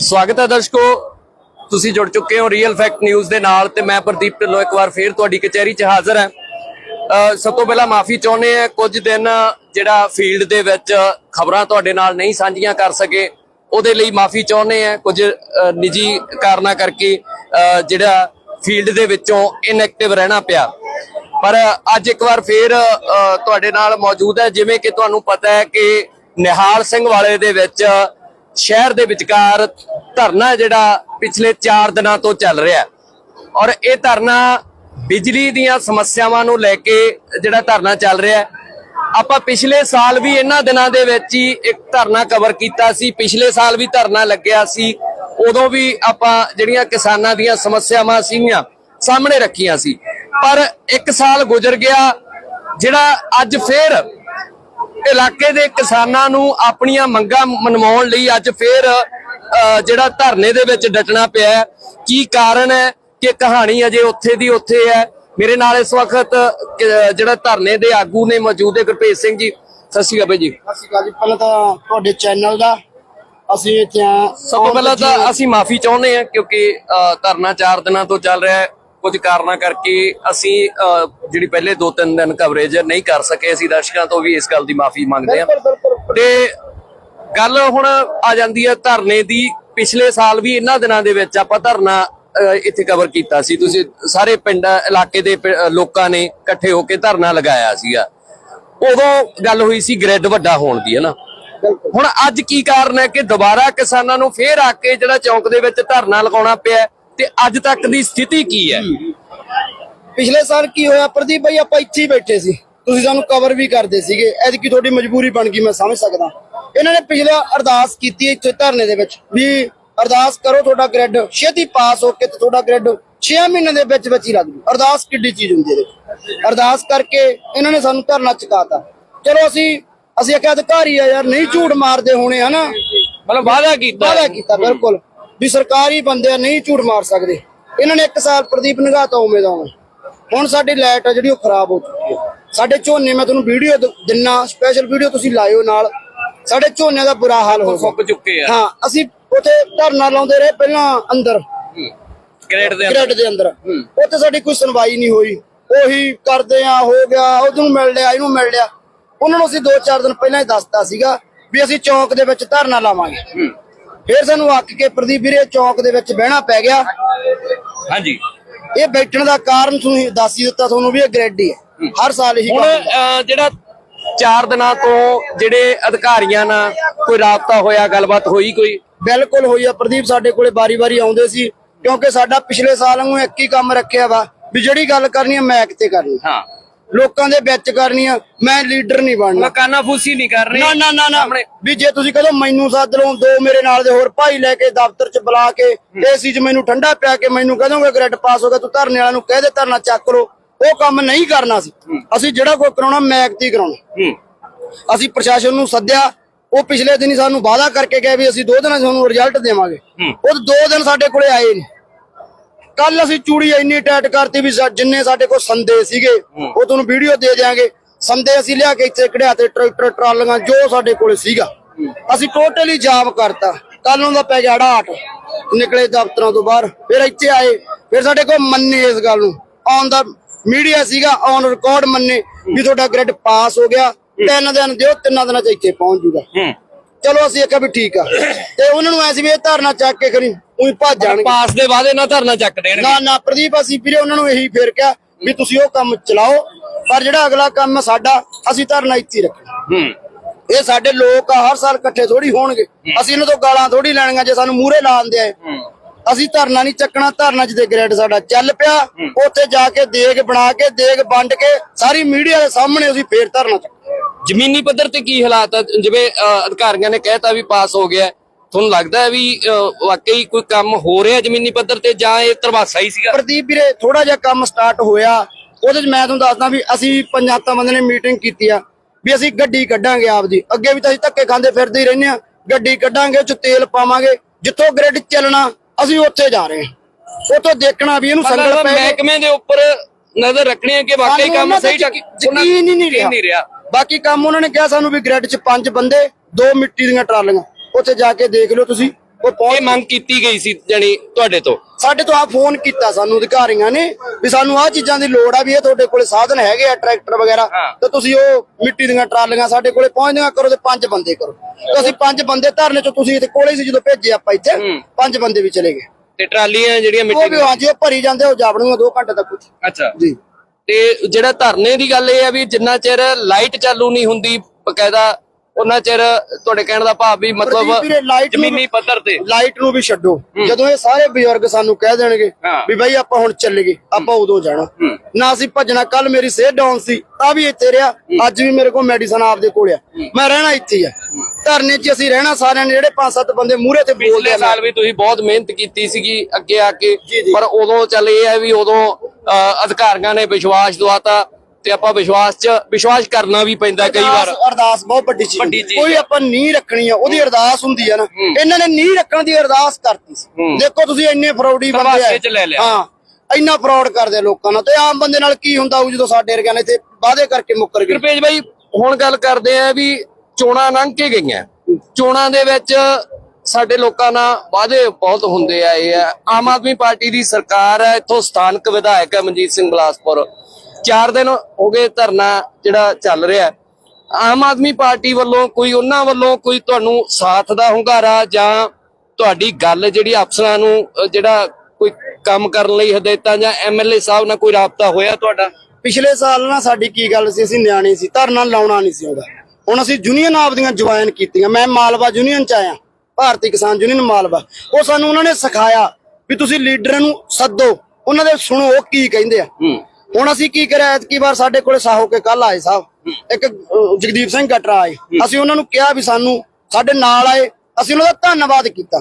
ਸਵਾਗਤ ਹੈ ਦਰਸ਼ਕੋ। ਤੁਸੀਂ ਜੁੜ ਚੁੱਕੇ ਹੋ ਰੀਅਲ ਫੈਕਟ ਨਿਊਜ਼ ਦੇ ਨਾਲ ਤੇ ਮੈਂ ਪ੍ਰਦੀਪ ਢਿੱਲੋਂ ਇੱਕ ਵਾਰ ਫੇਰ ਤੁਹਾਡੀ ਕਚਹਿਰੀ 'ਚ ਹਾਜ਼ਰ ਹਾਂ। ਸਭ ਤੋਂ ਪਹਿਲਾਂ ਮਾਫੀ ਚਾਹੁੰਦੇ ਆ ਕੁਝ ਦਿਨ ਜਿਹੜਾ ਫੀਲਡ ਦੇ ਵਿੱਚ ਖਬਰਾਂ ਤੁਹਾਡੇ ਨਾਲ ਨਹੀਂ ਸਾਂਝੀਆਂ ਕਰ ਸਕੇ ਉਹਦੇ ਲਈ ਮਾਫੀ ਚਾਹੁੰਦੇ ਆ ਕੁਝ ਨਿੱਜੀ ਕਾਰਨਾਂ ਕਰਕੇ ਅ, ਜਿਹੜਾ ਫੀਲਡ ਦੇ ਵਿੱਚੋਂ ਇਨਐਕਟਿਵ ਰਹਿਣਾ ਪਿਆ। ਪਰ ਅੱਜ ਇੱਕ ਵਾਰ ਫੇਰ ਤੁਹਾਡੇ ਨਾਲ ਮੌਜੂਦ ਹੈ, ਜਿਵੇਂ ਕਿ ਤੁਹਾਨੂੰ ਪਤਾ ਹੈ ਕਿ ਨਿਹਾਲ ਸਿੰਘ ਵਾਲੇ ਦੇ ਵਿੱਚ ਸ਼ਹਿਰ ਦੇ ਵਿਚਕਾਰ ਧਰਨਾ ਜਿਹੜਾ ਪਿਛਲੇ 4 ਦਿਨਾਂ ਤੋਂ ਚੱਲ ਰਿਹਾ ਔਰ ਇਹ ਧਰਨਾ ਬਿਜਲੀ ਦੀਆਂ ਸਮੱਸਿਆਵਾਂ ਨੂੰ ਲੈ ਕੇ ਜਿਹੜਾ ਧਰਨਾ ਚੱਲ ਰਿਹਾ ਆਪਾਂ ਪਿਛਲੇ ਸਾਲ ਵੀ ਇਹਨਾਂ ਦਿਨਾਂ ਦੇ ਵਿੱਚ ਹੀ ਇੱਕ ਧਰਨਾ ਕਵਰ ਕੀਤਾ ਸੀ। ਪਿਛਲੇ ਸਾਲ ਵੀ ਧਰਨਾ ਲੱਗਿਆ ਸੀ। ਉਦੋਂ ਵੀ ਆਪਾਂ ਜਿਹੜੀਆਂ ਕਿਸਾਨਾਂ ਦੀਆਂ ਸਮੱਸਿਆਵਾਂ ਸੀਗੀਆਂ, ਸਾਹਮਣੇ ਰੱਖੀਆਂ ਸੀ। ਪਰ ਇੱਕ ਸਾਲ ਗੁਜ਼ਰ ਗਿਆ ਜਿਹੜਾ ਅੱਜ ਫੇਰ ਇਲਾਕੇ ਦੇ ਕਿਸਾਨਾਂ ਨੂੰ ਆਪਣੀਆਂ ਮੰਗਾਂ ਮਨਵਾਉਣ ਲਈ ਅੱਜ ਫੇਰ ਜਿਹੜਾ ਧਰਨੇ ਦੇ ਵਿੱਚ ਡਟਣਾ ਪਿਆ। ਕੀ ਕਾਰਨ ਹੈ ਕਿ ਕਹਾਣੀ ਅਜੇ ਉੱਥੇ ਦੀ ਉੱਥੇ ਹੈ? ਮੇਰੇ ਨਾਲ ਇਸ ਵਕਤ ਜਿਹੜਾ ਧਰਨੇ ਦੇ ਆਗੂ ਨੇ ਮੌਜੂਦ ਹੈ ਗੁਰਪ੍ਰੀਤ ਸਿੰਘ ਜੀ। ਸਤਿ ਸ਼੍ਰੀ ਅਕਾਲ ਜੀ। ਸਤਿ ਸ਼੍ਰੀ ਅਕਾਲ ਜੀ। ਪਹਿਲਾਂ ਤਾਂ ਤੁਹਾਡੇ ਚੈਨਲ ਦਾ ਅਸੀਂ ਇੱਥੇ ਆ ਸਭ ਤੋਂ ਪਹਿਲਾਂ ਤਾਂ ਅਸੀਂ ਮਾਫੀ ਚਾਹੁੰਦੇ ਹਾਂ ਕਿਉਂਕਿ ਧਰਨਾ 4 ਦਿਨਾਂ ਤੋਂ ਚੱਲ ਰਿਹਾ ਹੈ। ਕੁਝ ਕਾਰਨਾਂ ਕਰਕੇ ਅਸੀਂ ਜਿਹੜੀ ਪਹਿਲੇ 2-3 ਦਿਨ ਕਵਰੇਜ ਨਹੀਂ ਕਰ ਸਕੇ ਅਸੀਂ ਦਰਸ਼ਕਾਂ ਤੋਂ ਵੀ ਇਸ ਗੱਲ ਦੀ ਮਾਫੀ ਮੰਗਦੇ ਹਾਂ। ਤੇ ਗੱਲ ਹੁਣ ਆ ਜਾਂਦੀ ਹੈ ਧਰਨੇ ਦੀ। ਪਿਛਲੇ ਸਾਲ ਵੀ ਇਹਨਾਂ ਦਿਨਾਂ ਦੇ ਵਿੱਚ ਆਪਾਂ ਧਰਨਾ ਇੱਥੇ ਕਵਰ ਕੀਤਾ ਸੀ। ਤੁਸੀਂ ਸਾਰੇ ਪਿੰਡ ਇਲਾਕੇ ਦੇ ਲੋਕਾਂ ਨੇ ਇਕੱਠੇ ਹੋ ਕੇ ਧਰਨਾ ਲਗਾਇਆ ਸੀਗਾ। ਉਦੋਂ ਗੱਲ ਹੋਈ ਸੀ ਗ੍ਰਿਡ ਵੱਡਾ ਹੋਣ ਦੀ ਹੈ ਨਾ ਹੁਣ ਅੱਜ ਕੀ ਕਾਰਨ ਹੈ ਕਿ ਦੁਬਾਰਾ ਕਿਸਾਨਾਂ ਨੂੰ ਫੇਰ ਆ ਕੇ ਜਿਹੜਾ ਚੌਂਕ ਦੇ ਵਿੱਚ ਧਰਨਾ ਲਗਾਉਣਾ ਪਿਆ ਤੇ ਅੱਜ ਤੱਕ ਦੀ ਸਥਿਤੀ ਕੀ ਹੈ? ਪਿਛਲੇ ਸਾਲ ਕੀ ਹੋਇਆ? ਪ੍ਰਦੀਪ ਭਾਈ ਆਪਾਂ ਇੱਥੇ ਹੀ ਬੈਠੇ ਸੀ। ਤੁਸੀਂ ਸਾਨੂੰ ਕਵਰ ਵੀ ਕਰਦੇ ਸੀਗੇ। ਐਤਕੀ ਤੁਹਾਡੀ ਮਜਬੂਰੀ ਬਣ ਗਈ ਮੈਂ ਸਮਝ ਸਕਦਾ। ਇਹਨਾਂ ਨੇ ਪਿਛਲੇ ਅਰਦਾਸ ਕੀਤੀ ਇੱਥੇ ਧਰਨੇ ਦੇ ਵਿੱਚ ਵੀ ਅਰਦਾਸ ਕਰੋ ਤੁਹਾਡਾ ਗ੍ਰੈਡ ਛੇਤੀ ਪਾਸ ਹੋ ਕੇ ਤੇ ਤੁਹਾਡਾ ਗ੍ਰੈਡ 6 ਮਹੀਨੇ ਦੇ ਵਿੱਚ ਵਿੱਚ ਹੀ ਲੱਗ ਜੂ। ਅਰਦਾਸ ਕਿੱਡੀ ਚੀਜ਼ ਹੁੰਦੀ ਹੈ ਅਰਦਾਸ ਕਰਕੇ ਇਹਨਾਂ ਨੇ ਸਾਨੂੰ ਧਰਨਾ ਚੁਕਾਤਾ। ਚਲੋ ਅਸੀਂ ਅਸੀਂ ਆਖਿਆ ਅਧਿਕਾਰੀ ਆ ਯਾਰ ਨਹੀਂ ਝੂਠ ਮਾਰਦੇ ਹੋਣੇ ਹਨਾ। ਮਤਲਬ ਵਾਅਦਾ ਕੀਤਾ। ਵਾਅਦਾ ਕੀਤਾ ਬਿਲਕੁਲ। ਵੀ ਸਰਕਾਰੀ ਬੰਦੇ ਨਹੀਂ ਝੂਠ ਮਾਰ ਸਕਦੇ। ਇਹਨਾਂ ਨੇ ਇੱਕ ਸਾਲ ਪ੍ਰਦੀਪ ਨਿਗਾਹ ਤੋਂ ਉਮੀਦ ਆਉਂ ਹੁਣ ਸਾਡੀ ਲਾਈਟ ਆ ਜਿਹੜੀ ਉਹ ਖਰਾਬ ਹੋ ਚੁੱਕੀ ਹੈ। ਸਾਡੇ ਝੋਨੇ ਮੈਂ ਤੁਹਾਨੂੰ ਵੀਡੀਓ ਦਿੰਨਾ ਸਪੈਸ਼ਲ ਵੀਡੀਓ ਤੁਸੀਂ ਲਾਇਓ ਨਾਲ। ਸਾਡੇ ਝੋਨੇ ਦਾ ਬੁਰਾ ਹਾਲ ਹੋ ਗਿਆ। ਸੁੱਕ ਚੁੱਕੇ ਆ। ਹਾਂ ਅਸੀਂ ਉੱਥੇ ਧਰਨਾ ਲਾਉਂਦੇ ਰਹੇ ਪਹਿਲਾਂ ਅੰਦਰ। ਗ੍ਰਿਡ ਦੇ ਅੰਦਰ ਗ੍ਰਿਡ ਦੇ ਅੰਦਰ। ਉੱਥੇ ਸਾਡੀ ਕੋਈ ਸੁਣਵਾਈ ਨਹੀਂ ਹੋਈ। ਉਹੀ ਕਰਦੇ ਆ ਹੋ ਗਿਆ ਉਹਨੂੰ ਮਿਲ ਲਿਆ ਇਹਨੂੰ ਮਿਲ ਲਿਆ। ਉਹਨਾਂ ਨੂੰ ਅਸੀਂ 2-4 ਦਿਨ ਪਹਿਲਾਂ ਹੀ ਦੱਸਤਾ ਸੀਗਾ ਵੀ ਅਸੀਂ ਚੌਂਕ ਦੇ ਵਿੱਚ ਧਰਨਾ ਲਾਵਾਂਗੇ। ਫਿਰ ਸਾਨੂੰ ਅੱਕ ਕੇ ਪ੍ਰਦੀਪ ਵੀਰੇ ਚੌਂਕ ਦੇ ਵਿੱਚ ਬਹਿਣਾ ਪੈ ਗਿਆ। ਹਾਂਜੀ। ਇਹ ਬੈਠਣ ਦਾ ਕਾਰਨ ਤੁਸੀਂ ਦੱਸ ਹੀ ਦਿੱਤਾ ਤੁਹਾਨੂੰ ਵੀ ਇਹ ਗ੍ਰੈਡ ਹੀ। ਹੈ। ਹਰ ਸਾਲ ਇਹੀ ਹੁਣ ਅਹ, ਜਿਹੜਾ 4 ਦਿਨਾਂ ਤੋਂ ਜਿਹੜੇ ਅਧਿਕਾਰੀਆਂ ਨਾਲ ਕੋਈ ਰਾਬਤਾ ਹੋਇਆ ਗੱਲਬਾਤ ਹੋਈ ਕੋਈ? ਬਿਲਕੁਲ ਹੋਈ ਆ। ਪ੍ਰਦੀਪ ਸਾਡੇ ਕੋਲੇ ਬਾਰੀ-ਬਾਰੀ ਆਉਂਦੇ ਸੀ ਕਿਉਂਕਿ ਸਾਡਾ ਪਿਛਲੇ ਸਾਲ ਨੂੰ ਇੱਕ ਹੀ ਕੰਮ ਰੱਖਿਆ ਵਾ ਵੀ ਜਿਹੜੀ ਗੱਲ ਕਰਨੀ ਹੈ ਮੈਕ ਤੇ ਕਰਨੀ। ਹਾਂ। ਲੋਕਾਂ ਦੇ ਵਿੱਚ ਕਰਨੀ ਆ ਮੈਂ ਲੀਡਰ ਨਹੀਂ ਬਣਨਾ। ਮਕਾਨਾ ਫੂਸੀ ਨਹੀਂ ਕਰ ਰਹੇ। ਨਾ ਨਾ ਨਾ ਨਾ। ਵੀ ਜੇ ਤੁਸੀਂ ਕਹੋ ਮੈਨੂੰ ਸੱਦ ਲਓ ਦੋ ਮੇਰੇ ਨਾਲ ਦੇ ਹੋਰ ਭਾਈ ਲੈ ਕੇ ਦਫ਼ਤਰ 'ਚ ਬੁਲਾ ਕੇ ਏਸੀ 'ਚ ਮੈਨੂੰ ਠੰਡਾ ਪਿਆ ਕੇ ਮੈਨੂੰ ਕਹਦੋਗੇ ਗ੍ਰੈਡ ਪਾਸ ਹੋ ਗਿਆ ਤੂੰ ਧਰਨੇ ਵਾਲਿਆਂ ਨੂੰ ਕਹਿ ਦੇ ਧਰਨਾ ਚੱਕ ਲਓ। ਉਹ ਕੰਮ ਨਹੀਂ ਕਰਨਾ ਸੀ ਅਸੀਂ ਜਿਹੜਾ ਕੋਈ ਕਰਾਉਣਾ ਮੈਕ ਤੇ ਹੀ ਕਰਾਉਣਾ। ਅਸੀਂ ਪ੍ਰਸ਼ਾਸਨ ਨੂੰ ਸੱਦਿਆ ਉਹ ਪਿਛਲੇ ਦਿਨ ਸਾਨੂੰ ਵਾਅਦਾ ਕਰਕੇ ਗਏ ਵੀ ਅਸੀਂ ਦੋ ਦਿਨਾਂ 'ਚ ਤੁਹਾਨੂੰ ਰਿਜ਼ਲਟ ਦੇਵਾਂਗੇ। ਉਹ ਦੋ ਦਿਨ ਸਾਡੇ ਕੋਲੇ ਆਏ ਨਹੀਂ। ਕੱਲ ਅਸੀਂ ਚੂੜੀ ਇੰਨੀ ਟਾਈਟ ਕਰਤੀ ਵੀ ਜਿੰਨੇ ਸਾਡੇ ਕੋਲ ਸੰਦੇ ਸੀਗੇ ਉਹ ਤੁਹਾਨੂੰ ਵੀਡੀਓ ਦੇ ਦਿਆਂਗੇ। ਸੰਦੇ ਅਸੀਂ ਲਿਆ ਕੇ ਇੱਥੇ ਕਢਿਆ ਤੇ ਟਰੈਕਟਰ ਟਰਾਲੀਆਂ ਜੋ ਸਾਡੇ ਕੋਲੇ ਸੀਗਾ। ਅਸੀਂ ਟੋਟਲੀ ਜਾਮ ਕਰਤਾ। ਕੱਲ ਨੂੰ ਦਾ ਪੈ ਗਿਆ ਢਾਟ ਨਿਕਲੇ ਦਫ਼ਤਰਾਂ ਤੋਂ ਬਾਹਰ ਫਿਰ ਇੱਥੇ ਆਏ। ਫਿਰ ਸਾਡੇ ਕੋਲ ਮੰਨੇ ਇਸ ਗੱਲ ਨੂੰ। ਔਨ ਦਾ ਮੀਡੀਆ ਸੀਗਾ ਔਨ ਰਿਕਾਰਡ ਮੰਨੇ ਵੀ ਤੁਹਾਡਾ ਗ੍ਰੈਡ ਪਾਸ ਹੋ ਗਿਆ। ਤਿੰਨ ਦਿਨ ਦਿਓ ਤਿੰਨਾਂ ਦਿਨਾਂ ਚ ਇੱਥੇ ਪਹੁੰਚ ਜੂਗਾ। ਚਲੋ ਅਸੀਂ ਆਖਿਆ ਵੀ ਠੀਕ ਆ। ਤੇ ਉਹਨਾਂ ਨੂੰ ਐਸੀ ਵੀ ਇਹ ਧਰਨਾ ਚੱਕ ਕੇ ਖਰੀ ਉਹੀ ਭੱਜ ਜਾਣਗੇ। ਪਾਸ ਦੇ ਵਾਅਦੇ ਨਾਲ ਧਰਨਾ ਚੱਕ ਦੇਣਗੇ। ਨਾ ਨਾ ਪ੍ਰਦੀਪ ਅਸੀਂ ਵੀਰੇ ਉਹਨਾਂ ਨੂੰ ਇਹੀ ਫੇਰ ਕਿਹਾ ਵੀ ਤੁਸੀਂ ਉਹ ਕੰਮ ਚਲਾਓ ਪਰ ਜਿਹੜਾ ਅਗਲਾ ਕੰਮ ਸਾਡਾ ਅਸੀਂ ਧਰਨਾ ਇੱਥੇ ਰੱਖਣਾ। ਹੂੰ। ਇਹ ਸਾਡੇ ਲੋਕ ਆ ਹਰ ਸਾਲ ਇਕੱਠੇ ਥੋੜੀ ਹੋਣਗੇ। ਅਸੀਂ ਇਹਨਾਂ ਤੋਂ ਗਾਲਾਂ ਥੋੜੀ ਲੈਣੀਆਂ ਜੇ ਸਾਨੂੰ ਮੂਹਰੇ ਲਾਉਂਦੇ ਆਏ ਅਸੀਂ ਧਰਨਾ ਨਹੀਂ ਚੱਕਣਾ ਧਰਨਾ ਜਿਹਦੇ ਗ੍ਰੇਡ ਸਾਡਾ ਚੱਲ ਪਿਆ ਉੱਥੇ ਜਾ ਕੇ ਦੇਗ ਬਣਾ ਕੇ ਦੇਗ ਵੰਡ ਕੇ ਸਾਰੀ ਮੀਡੀਆ ਦੇ ਸਾਹਮਣੇ ਅਸੀਂ ਫੇਰ ਧਰਨਾ ਚੱਕ ਜ਼ਮੀਨੀ ਪੱਧਰ ਤੇ ਕੀ ਹਾਲਾਤ ਆ? ਜਿਵੇਂ ਅਧਿਕਾਰੀਆਂ ਨੇ ਕਹਿਤਾ ਵੀ ਪਾਸ ਹੋ ਗਿਆ। ਤੁਹਾਨੂੰ ਲੱਗਦਾ ਹੈ ਵੀ ਅਹ, ਵਾਕਈ ਕੋਈ ਕੰਮ ਹੋ ਰਿਹਾ ਜ਼ਮੀਨੀ ਪੱਧਰ ਤੇ ਜਾਂ ਇਹ ਤਰਵਾਸਾ ਹੀ ਸੀਗਾ? ਪ੍ਰਦੀਪ ਵੀਰੇ ਥੋੜਾ ਜਿਹਾ ਕੰਮ ਸਟਾਰਟ ਹੋਇਆ। ਉਹਦੇ 'ਚ ਮੈਂ ਤੁਹਾਨੂੰ ਦੱਸਦਾ ਵੀ ਅਸੀਂ ਪੰਜਾਤਾਂ ਬੰਦੇ ਨੇ ਮੀਟਿੰਗ ਕੀਤੀ ਆ ਵੀ ਅਸੀਂ ਗੱਡੀ ਕੱਢਾਂਗੇ ਆਪਦੀ। ਅੱਗੇ ਵੀ ਤਾਂ ਅਸੀਂ ਧੱਕੇ ਖਾਂਦੇ ਫਿਰਦੇ ਹੀ ਰਹਿੰਦੇ ਆ ਗੱਡੀ ਕੱਢਾਂਗੇ ਉਹ 'ਚ ਤੇਲ ਪਾਵਾਂਗੇ। ਜਿੱਥੋਂ ਗ੍ਰਿਡ ਚੱਲਣਾ ਅਸੀਂ ਉੱਥੇ ਜਾ ਰਹੇ ਹਾਂ। ਉੱਥੋਂ ਦੇਖਣਾ ਵੀ ਇਹਨੂੰ ਸੰਗਲ ਮਤਲਬ ਪੈ ਗਈ। ਮਹਿਕਮੇ ਦੇ ਉੱਪਰ ਨਜ਼ਰ ਰੱਖਣੀ ਹੈ ਕਿ ਵਾਕਈ ਸਾਨੂੰ ਕੰਮ ਉਹਨਾਂ ਤੇ ਸਹੀ ਚੱਕ ਯਕੀਨ ਹੀ। ਨਹੀਂ ਰਿਹਾ। ਬਾਕੀ ਕੰਮ ਉਹਨਾਂ ਨੇ ਕਿਹਾ ਸਾਨੂੰ ਵੀ ਗ੍ਰਿਡ 'ਚ ਪੰਜ ਬੰਦੇ ਦੋ ਮਿੱਟੀ ਦੀਆਂ ਟਰਾਲੀਆਂ। ਉੱਥੇ ਜਾ ਕੇ ਦੇਖ ਲਿਓ ਤੁਸੀਂ। ਉਹ ਇਹ ਪਹੁੰਚ ਮੰਗ ਕੀਤੀ ਗਈ ਸੀ ਜਾਨੀ ਤੁਹਾਡੇ ਤੋਂ? ਸਾਡੇ ਤੋਂ ਆ ਫੋਨ ਕੀਤਾ ਸਾਨੂੰ ਅਧਿਕਾਰੀਆਂ ਨੇ ਵੀ ਸਾਨੂੰ ਆਹ ਚੀਜ਼ਾਂ ਦੀ ਲੋੜ ਆ ਵੀ ਇਹ ਤੁਹਾਡੇ ਕੋਲੇ ਸਾਧਨ ਹੈਗੇ ਆ ਟਰੈਕਟਰ ਵਗੈਰਾ। ਹਾਂ। ਤੇ ਤੁਸੀਂ ਉਹ ਮਿੱਟੀ ਦੀਆਂ ਟਰਾਲੀਆਂ ਸਾਡੇ ਕੋਲੇ ਪਹੁੰਚਦੀਆਂ ਕਰੋ ਤੇ ਪੰਜ ਬੰਦੇ ਕਰੋ। ਤੇ ਅਸੀਂ ਪੰਜ ਬੰਦੇ ਧਰਨੇ ਚ ਤੁਸੀਂ ਇੱਥੇ ਕੋਲੇ ਸੀ ਜਦੋਂ ਭੇਜੇ ਆਪਾਂ ਇੱਥੇ ਹੂੰ। ਪੰਜ ਬੰਦੇ ਵੀ ਚਲੇ ਗਏ। ਤੇ ਟਰਾਲੀਆਂ ਜਿਹੜੀਆਂ ਉਹ ਮਿੱਟੀ ਵੀ ਹਾਂਜੀ ਉਹ ਭਰੀ ਜਾਂਦੇ ਉਹ ਜਾਵੜੂਗਾ 2 ਘੰਟੇ ਤੱਕ ਅੱਛਾ। ਜੀ। ਤੇ ਜਿਹੜਾ ਧਰਨੇ ਦੀ ਗੱਲ ਇਹ ਹੈ ਵੀ ਜਿੰਨਾ ਚਿਰ ਲਾਈਟ ਚਾਲੂ ਨਹੀਂ ਹੁੰਦੀ ਬਕਾਇਦਾ ਉਹਨਾਂ ਚਿਰ ਤੁਹਾਡੇ ਕਹਿਣ ਦਾ ਭਾਵ ਵੀ ਮਤਲਬ ਜ਼ਮੀਨੀ ਪੱਧਰ ਤੇ। ਲਾਈਟ ਨੂੰ ਵੀ ਛੱਡੋ। ਜਦੋਂ ਇਹ ਸਾਰੇ ਬਜ਼ੁਰਗ ਸਾਨੂੰ ਕਹਿ ਦੇਣਗੇ। ਵੀ ਬਾਈ ਆਪਾਂ ਹੁਣ ਚੱਲੀਏ ਆਪਾਂ ਉਦੋਂ ਜਾਣਾ। ਨਾ ਅਸੀਂ ਭੱਜਣਾ ਕੱਲ ਮੇਰੀ ਸਿਹਤ ਡਾਊਨ ਸੀ ਤਾਂ ਵੀ ਇੱਥੇ ਰਿਹਾ ਅੱਜ ਵੀ ਮੇਰੇ ਕੋਲ ਮੈਡੀਸਨ ਆਪਦੇ ਕੋਲ ਆ। ਮੈਂ ਰਹਿਣਾ ਇੱਥੇ ਆ। ਧਰਨੇ 'ਚ ਅਸੀਂ ਰਹਿਣਾ ਸਾਰਿਆਂ ਨੇ ਜਿਹੜੇ ਪੰਜ ਸੱਤ ਬੰਦੇ ਮੂਹਰੇ ਤੇ ਬੋਲਦੇ ਆ ਸਾਲ ਵੀ ਤੁਸੀਂ ਬਹੁਤ ਮਿਹਨਤ ਕੀਤੀ ਸੀਗੀ ਅੱਗੇ ਆ ਕੇ। ਪਰ ਉਦੋਂ ਚੱਲ ਇਹ ਹੈ ਵੀ ਉਦੋਂ ਅਧਿਕਾਰੀਆਂ ਨੇ ਵਿਸ਼ਵਾਸ ਦਵਾਤਾ ਤੇ ਆਪਾਂ ਵਿਸ਼ਵਾਸ 'ਚ ਵਿਸ਼ਵਾਸ ਕਰਨਾ ਵੀ ਪੈਂਦਾ ਕਈ ਵਾਰ। ਅਰਦਾਸ- ਅਰਦਾਸ ਬਹੁਤ ਵੱਡੀ ਚੀਜ਼ ਵੱਡੀ ਹੁੰਦੀ। ਚੀਜ਼ ਕੋਈ। ਆਪਾਂ ਨੀ ਰੱਖਣੀ ਆ ਉਹਦੀ ਅਰਦਾਸ ਹੁੰਦੀ ਆ ਨਾ ਇਹਨਾਂ ਨੇ ਨੀ ਰੱਖਣ ਦੀ ਅਰਦਾਸ ਕਰਤੀ ਸੀ। ਹੂੰ। ਦੇਖੋ ਤੁਸੀਂ ਇੰਨੇ ਫਰੌਡੀ ਬੰਦੇ ਚ ਲੈ ਲਿਆ। ਹਾਂ ਇੰਨਾ ਫਰਾਡ ਕਰਦੇ ਆ ਲੋਕਾਂ ਨਾਲ। ਤੇ ਆਮ ਬੰਦੇ ਨਾਲ ਕੀ ਹੁੰਦਾ ਹੋਊ ਜਦੋਂ ਸਾਡੇ ਵਰਗਿਆਂ ਨੇ ਇੱਥੇ ਵਾਅਦੇ ਕਰਕੇ ਮੁੱਕਰ ਗਏ? ਕਿਰਪੇਜ ਬਾਈ ਹੁਣ ਗੱਲ ਕਰਦੇ ਆ ਵੀ ਚੋਣਾਂ ਲੰਘ ਕੇ ਗਈਆਂ। ਚੋਣਾਂ ਦੇ ਵਿੱਚ ਸਾਡੇ ਲੋਕਾਂ ਨਾਲ ਵਾਅਦੇ ਬਹੁਤ ਹੁੰਦੇ ਆਏ ਆ। ਆਮ ਆਦਮੀ ਪਾਰਟੀ ਦੀ ਸਰਕਾਰ ਹੈ ਇੱਥੋਂ ਸਥਾਨਕ ਵਿਧਾਇਕ ਹੈ ਮਨਜੀਤ ਸਿੰਘ ਬਲਾਸਪੁਰ। ਚਾਰ ਦਿਨ ਹੋ ਗਏ ਧਰਨਾ ਜਿਹੜਾ ਚੱਲ ਰਿਹਾ। ਆਮ ਆਦਮੀ ਪਾਰਟੀ ਵੱਲੋਂ ਕੋਈ ਉਹਨਾਂ ਵੱਲੋਂ ਕੋਈ ਤੁਹਾਨੂੰ ਸਾਥ ਦਾ ਹੁੰਗਾਰਾ ਜਾਂ ਤੁਹਾਡੀ ਗੱਲ ਜਿਹੜੀ ਅਫਸਰਾਂ ਨੂੰ ਜਿਹੜਾ ਕੋਈ ਕੰਮ ਕਰਨ ਲਈ ਹਦਾਇਤਾਂ ਜਾਂ ਐਮਐਲਏ ਸਾਹਿਬ ਨਾਲ ਕੋਈ ਰਾਬਤਾ ਹੋਇਆ ਤੁਹਾਡਾ? ਪਿਛਲੇ ਸਾਲ ਨਾ ਸਾਡੀ ਕੀ ਗੱਲ ਸੀ ਅਸੀਂ ਨਿਆਣੇ ਸੀ ਧਰਨਾ ਲਾਉਣਾ ਨਹੀਂ ਸੀ ਆਉਂਦਾ। ਹੁਣ ਅਸੀਂ ਯੂਨੀਅਨ ਆਪਦੀਆਂ ਜੁਆਇਨ ਕੀਤੀਆਂ। ਮੈਂ ਮਾਲਵਾ ਯੂਨੀਅਨ ਚ ਆਇਆ ਭਾਰਤੀ ਕਿਸਾਨ ਯੂਨੀਅਨ ਮਾਲਵਾ। ਉਹ ਸਾਨੂੰ ਉਹਨਾਂ ਨੇ ਸਿਖਾਇਆ ਵੀ ਤੁਸੀਂ ਲੀਡਰਾਂ ਨੂੰ ਸੱਦੋ। ਉਹਨਾਂ ਦੇ ਸੁਣੋ ਉਹ ਕੀ ਕਹਿੰਦੇ ਆ। ਹੁਣ ਅਸੀਂ ਕੀ ਕਰਿਆ ਐਤਕੀ ਵਾਰ ਸਾਡੇ ਕੋਲੇ ਸਾਹੋ ਕੇ ਕੱਲ ਆਏ ਸਾਹਿਬ। ਇੱਕ ਅਹ, ਜਗਦੀਪ ਸਿੰਘ ਕਟਰਾ ਆਏ। ਅਸੀਂ ਉਹਨਾਂ ਨੂੰ ਕਿਹਾ ਵੀ ਸਾਨੂੰ ਸਾਡੇ ਨਾਲ ਆਏ। ਅਸੀਂ ਉਹਨਾਂ ਦਾ ਧੰਨਵਾਦ ਕੀਤਾ।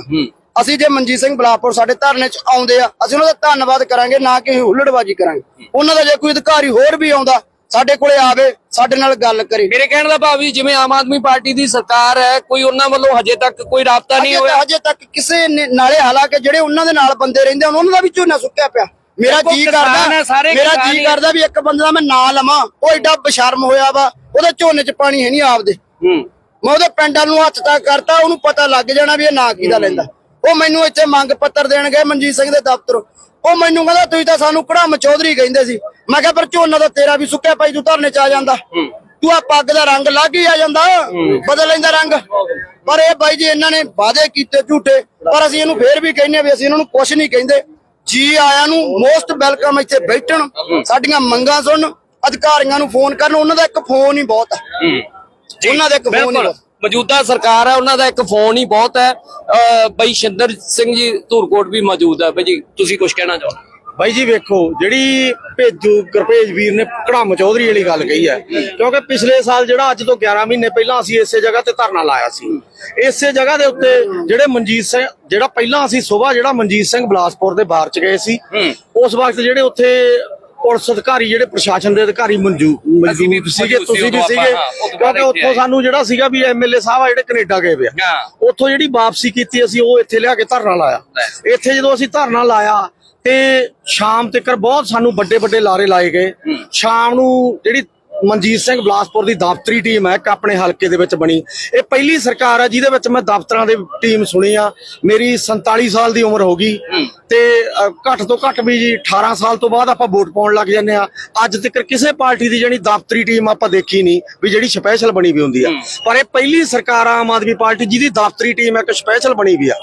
ਅਸੀਂ ਜੇ ਮਨਜੀਤ ਸਿੰਘ ਬਲਾਪੁਰ ਸਾਡੇ ਧਰਨੇ 'ਚ ਆਉਂਦੇ ਆ ਅਸੀਂ ਉਹਨਾਂ ਦਾ ਧੰਨਵਾਦ ਕਰਾਂਗੇ ਨਾ ਕਿ ਹੁੱਲੜਬਾਜੀ ਕਰਾਂਗੇ। ਉਹਨਾਂ ਦਾ ਜੇ ਕੋਈ ਅਧਿਕਾਰੀ ਹੋਰ ਵੀ ਆਉਂਦਾ ਸਾਡੇ ਕੋਲੇ ਆਵੇ ਸਾਡੇ ਨਾਲ ਗੱਲ ਕਰੇ। ਮੇਰੇ ਕਹਿਣ ਦਾ ਭਾਵ ਵੀ ਜਿਵੇਂ ਆਮ ਆਦਮੀ ਪਾਰਟੀ ਦੀ ਸਰਕਾਰ ਹੈ ਕੋਈ ਉਹਨਾਂ ਵੱਲੋਂ ਹਜੇ ਤੱਕ ਕੋਈ ਰਾਬਤਾ ਨਹੀਂ ਹੋਇਆ। ਅਜੇ ਤੱਕ ਕਿਸੇ ਨੇ ਨਾਲੇ ਹਾਲਾਂਕਿ ਜਿਹੜੇ ਉਹਨਾਂ ਦੇ ਨਾਲ ਬੰਦੇ ਰਹਿੰਦੇ ਆ, ਉਹਨਾਂ ਦਾ ਵੀ ਝੋਨਾ ਸੁੱਕਿਆ ਪਿਆ। ਮੇਰਾ ਜੀ ਕਰਦਾ ਮੇਰਾ ਜੀ। ਕਰਦਾ ਵੀ ਇੱਕ ਬੰਦੇ ਦਾ ਮੈਂ ਨਾਂ ਲਵਾਂ ਉਹ ਐਡਾ ਬਸ਼ਰਮ ਹੋਇਆ ਵਾ ਉਹਦੇ ਝੋਨੇ 'ਚ ਪਾਣੀ ਹੈ ਨਹੀਂ ਆਪਦੇ। ਹੂੰ। ਮੈਂ ਉਹਦੇ ਪਿੰਡਾਂ ਨੂੰ ਹੱਥ ਤੱਕ ਕਰਤਾ ਉਹਨੂੰ ਪਤਾ ਲੱਗ ਜਾਣਾ ਵੀ ਇਹ ਨਾਂ ਕਿਹਦਾ ਲੈਂਦਾ। ਉਹ ਮੈਨੂੰ ਇੱਥੇ ਮੰਗ ਪੱਤਰ ਦੇਣ ਗਏ ਮਨਜੀਤ ਸਿੰਘ ਦੇ ਦਫ਼ਤਰ। ਉਹ ਮੈਨੂੰ ਕਹਿੰਦਾ ਤੁਸੀਂ ਤਾਂ ਸਾਨੂੰ ਕੜਾਮ ਚੌਧਰੀ ਕਹਿੰਦੇ ਸੀ। ਮੈਂ ਕਿਹਾ ਪਰ ਝੋਨਾ ਤਾਂ ਤੇਰਾ ਵੀ ਸੁੱਕਿਆ ਭਾਈ ਤੂੰ ਧਰਨੇ ਚ ਆ ਜਾਂਦਾ। ਤੂੰ ਆ ਪੱਗ ਦਾ ਰੰਗ ਲੱਗ ਹੀ ਆ ਜਾਂਦਾ। ਬਦਲ ਲੈਂਦਾ ਰੰਗ। ਪਰ ਇਹ ਬਾਈ ਜੀ ਇਹਨਾਂ ਨੇ ਵਾਅਦੇ ਕੀਤੇ ਝੂਠੇ। ਪਰ ਅਸੀਂ ਇਹਨੂੰ ਫੇਰ ਵੀ ਕਹਿੰਨੇ ਵੀ ਅਸੀਂ ਇਹਨਾਂ ਨੂੰ ਕੁਝ ਨਹੀਂ ਕਹਿੰਦੇ। ਜੀ ਆਇਆਂ ਨੂੰ ਮੋਸਟ ਵੈਲਕਮ ਇੱਥੇ ਬੈਠਣ। ਸਾਡੀਆਂ ਮੰਗਾਂ ਸੁਣਨ ਅਧਿਕਾਰੀਆਂ ਨੂੰ ਫੋਨ ਕਰਨ। ਉਹਨਾਂ ਦਾ ਇੱਕ ਫੋਨ ਹੀ ਬਹੁਤ ਹੈ। ਉਹਨਾਂ ਦਾ ਇੱਕ ਫੋਨ ਹੀ ਬਹੁਤ ਮੌਜੂਦਾ ਸਰਕਾਰ ਹੈ ਉਹਨਾਂ ਦਾ ਇੱਕ ਫੋਨ ਹੀ ਬਹੁਤ ਹੈ। ਬਈ ਸ਼ਿੰਦਰ ਸਿੰਘ ਜੀ ਧੂਰਕੋਟ ਵੀ ਮੌਜੂਦ ਹੈ। ਬਈ ਜੀ ਤੁਸੀਂ ਕੁਝ ਕਹਿਣਾ ਚਾਹੋ ਬਾਈ ਜੀ ਵੇਖੋ ਜਿਹੜੀ ਭੇਜੂ ਗੁਰਪੇਜ ਵੀਰ ਨੇ ਕੜਾਮ ਚੌਧਰੀ ਵਾਲੀ ਗੱਲ ਕਹੀ ਹੈ ਕਿਉਂਕਿ ਪਿਛਲੇ ਸਾਲ ਜਿਹੜਾ ਅੱਜ ਤੋਂ 11 ਮਹੀਨੇ ਪਹਿਲਾਂ ਅਸੀਂ ਇਸੇ ਜਗ੍ਹਾ ਤੇ ਧਰਨਾ ਲਾਇਆ ਸੀ। ਇਸੇ ਜਗ੍ਹਾ ਦੇ ਉੱਤੇ ਜਿਹੜੇ ਮਨਜੀਤ ਸਿੰਘ ਜਿਹੜਾ ਪਹਿਲਾਂ ਅਸੀਂ ਸਵੇਰ ਜਿਹੜਾ ਮਨਜੀਤ ਸਿੰਘ ਬਲਾਸਪੁਰ ਦੇ ਬਾਹਰ ਚ ਗਏ ਸੀ ਉਸ ਵਕਤ ਜਿਹੜੇ ਉੱਥੇ ਪੁਲਿਸ ਅਧਿਕਾਰੀ ਜਿਹੜੇ ਪ੍ਰਸ਼ਾਸਨ ਦੇ ਅਧਿਕਾਰੀ ਮਨਜੂ ਮਨਜੂਰ ਸੀਗੇ ਤੁਸੀਂ ਵੀ ਸੀਗੇ ਕਿਉਂਕਿ ਉੱਥੋਂ ਸਾਨੂੰ ਜਿਹੜਾ ਸੀਗਾ ਵੀ ਐਮਐਲਏ ਸਾਹਿਬ ਆ ਜਿਹੜੇ ਕੈਨੇਡਾ ਗਏ ਵੇ ਆ। ਹਾਂ। ਉੱਥੋਂ ਜਿਹੜੀ ਵਾਪਸੀ ਕੀਤੀ ਅਸੀਂ ਉਹ ਇੱਥੇ ਲਿਆ ਕੇ ਧਰਨਾ ਲਾਇਆ। ਇੱਥੇ ਜਦੋਂ ਅਸੀਂ ਧਰਨਾ ਲਾਇਆ ਤੇ ਸ਼ਾਮ ਤੱਕ ਬਹੁਤ ਸਾਨੂੰ ਵੱਡੇ ਵੱਡੇ ਲਾਰੇ ਲਾਏ ਗਏ। ਸ਼ਾਮ ਨੂੰ ਜਿਹੜੀ ਮਨਜੀਤ ਸਿੰਘ ਬਲਾਸਪੁਰ ਦੀ ਦਫ਼ਤਰੀ ਟੀਮ ਹੈ, ਇੱਕ ਆਪਣੇ ਹਲਕੇ ਦੇ ਵਿੱਚ ਬਣੀ। ਇਹ ਪਹਿਲੀ ਸਰਕਾਰ ਹੈ, ਜਿਹਦੇ ਵਿੱਚ ਮੈਂ ਦਫ਼ਤਰਾਂ ਦੇ ਟੀਮ ਸੁਣੀ ਆ। ਮੇਰੀ 47 ਸਾਲ ਦੀ ਉਮਰ ਹੋ ਗਈ ਤੇ ਘੱਟ ਤੋਂ ਘੱਟ ਵੀ ਜੀ 18 ਸਾਲ ਤੋਂ ਬਾਅਦ ਆਪਾਂ ਵੋਟ ਪਾਉਣ ਲੱਗ ਜਾਂਦੇ ਆ। ਅੱਜ ਤੱਕ ਕਿਸੇ ਪਾਰਟੀ ਦੀ ਜਿਹੜੀ ਦਫ਼ਤਰੀ ਟੀਮ ਆਪਾਂ ਦੇਖੀ ਨਹੀਂ, ਵੀ ਜਿਹੜੀ ਸਪੈਸ਼ਲ ਬਣੀ ਵੀ ਹੁੰਦੀ ਆ। ਪਰ ਇਹ ਪਹਿਲੀ ਸਰਕਾਰ ਆਮ ਆਦਮੀ ਪਾਰਟੀ ਜਿਹਦੀ ਦਫ਼ਤਰੀ ਟੀਮ ਇੱਕ ਸਪੈਸ਼ਲ ਬਣੀ ਵੀ ਆ।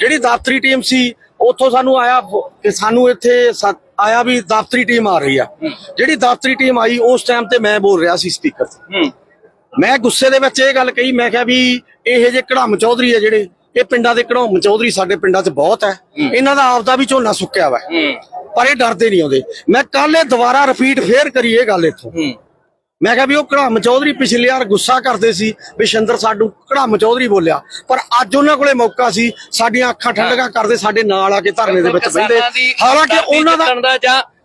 ਜਿਹੜੀ ਦਫ਼ਤਰੀ ਟੀਮ ਸੀ ਉੱਥੋਂ ਸਾਨੂੰ ਆਇਆ ਕਿ ਸਾਨੂੰ ਇੱਥੇ ਆਇਆ ਵੀ ਦਫ਼ਤਰੀ ਟੀਮ ਆ ਰਹੀ ਆ। ਜਿਹੜੀ ਦਫ਼ਤਰੀ ਟੀਮ ਆਈ ਉਸ ਟਾਈਮ ਤੇ ਮੈਂ ਬੋਲ ਰਿਹਾ ਸੀ ਸਪੀਕਰ ਤੇ। ਮੈਂ ਗੁੱਸੇ ਦੇ ਵਿੱਚ ਇਹ ਗੱਲ ਕਹੀ ਮੈਂ ਕਿਹਾ ਵੀ ਇਹ ਜੇ ਕੜਮ ਚੌਧਰੀ ਆ ਜਿਹੜੇ ਇਹ ਪਿੰਡਾਂ ਦੇ ਕੜਮ ਚੌਧਰੀ ਸਾਡੇ ਪਿੰਡਾਂ 'ਚ ਬਹੁਤ ਹੈ। ਇਹਨਾਂ ਦਾ ਆਪਦਾ ਵੀ ਝੋਨਾ ਸੁੱਕਿਆ ਵਾ। ਪਰ ਇਹ ਡਰਦੇ ਨਹੀਂ ਆਉਂਦੇ। ਮੈਂ ਕੱਲ ਇਹ ਦੁਬਾਰਾ ਰਿਪੀਟ ਫੇਰ ਕਰੀ ਇਹ ਗੱਲ ਇੱਥੋਂ। ਮੈਂ ਕਿਹਾ ਵੀ ਉਹ ਕੜਮ ਚੌਧਰੀ ਪਿਛਲੇ ਵਾਰ ਗੁੱਸਾ ਕਰਦੇ ਸੀ ਵੀ ਸ਼ਿੰਦਰ ਸਾਡੂ ਕੜਮ ਚੌਧਰੀ ਬੋਲਿਆ ਪਰ ਅੱਜ ਉਹਨਾਂ ਕੋਲੇ ਮੌਕਾ ਸੀ ਸਾਡੀਆਂ ਅੱਖਾਂ ਠੰਡੀਆਂ ਕਰਦੇ ਸਾਡੇ ਨਾਲ ਆ ਕੇ ਧਰਨੇ ਦੇ ਵਿੱਚ ਬੈਠੇ ਹਾਲਾਂਕਿ ਉਹਨਾਂ ਦਾ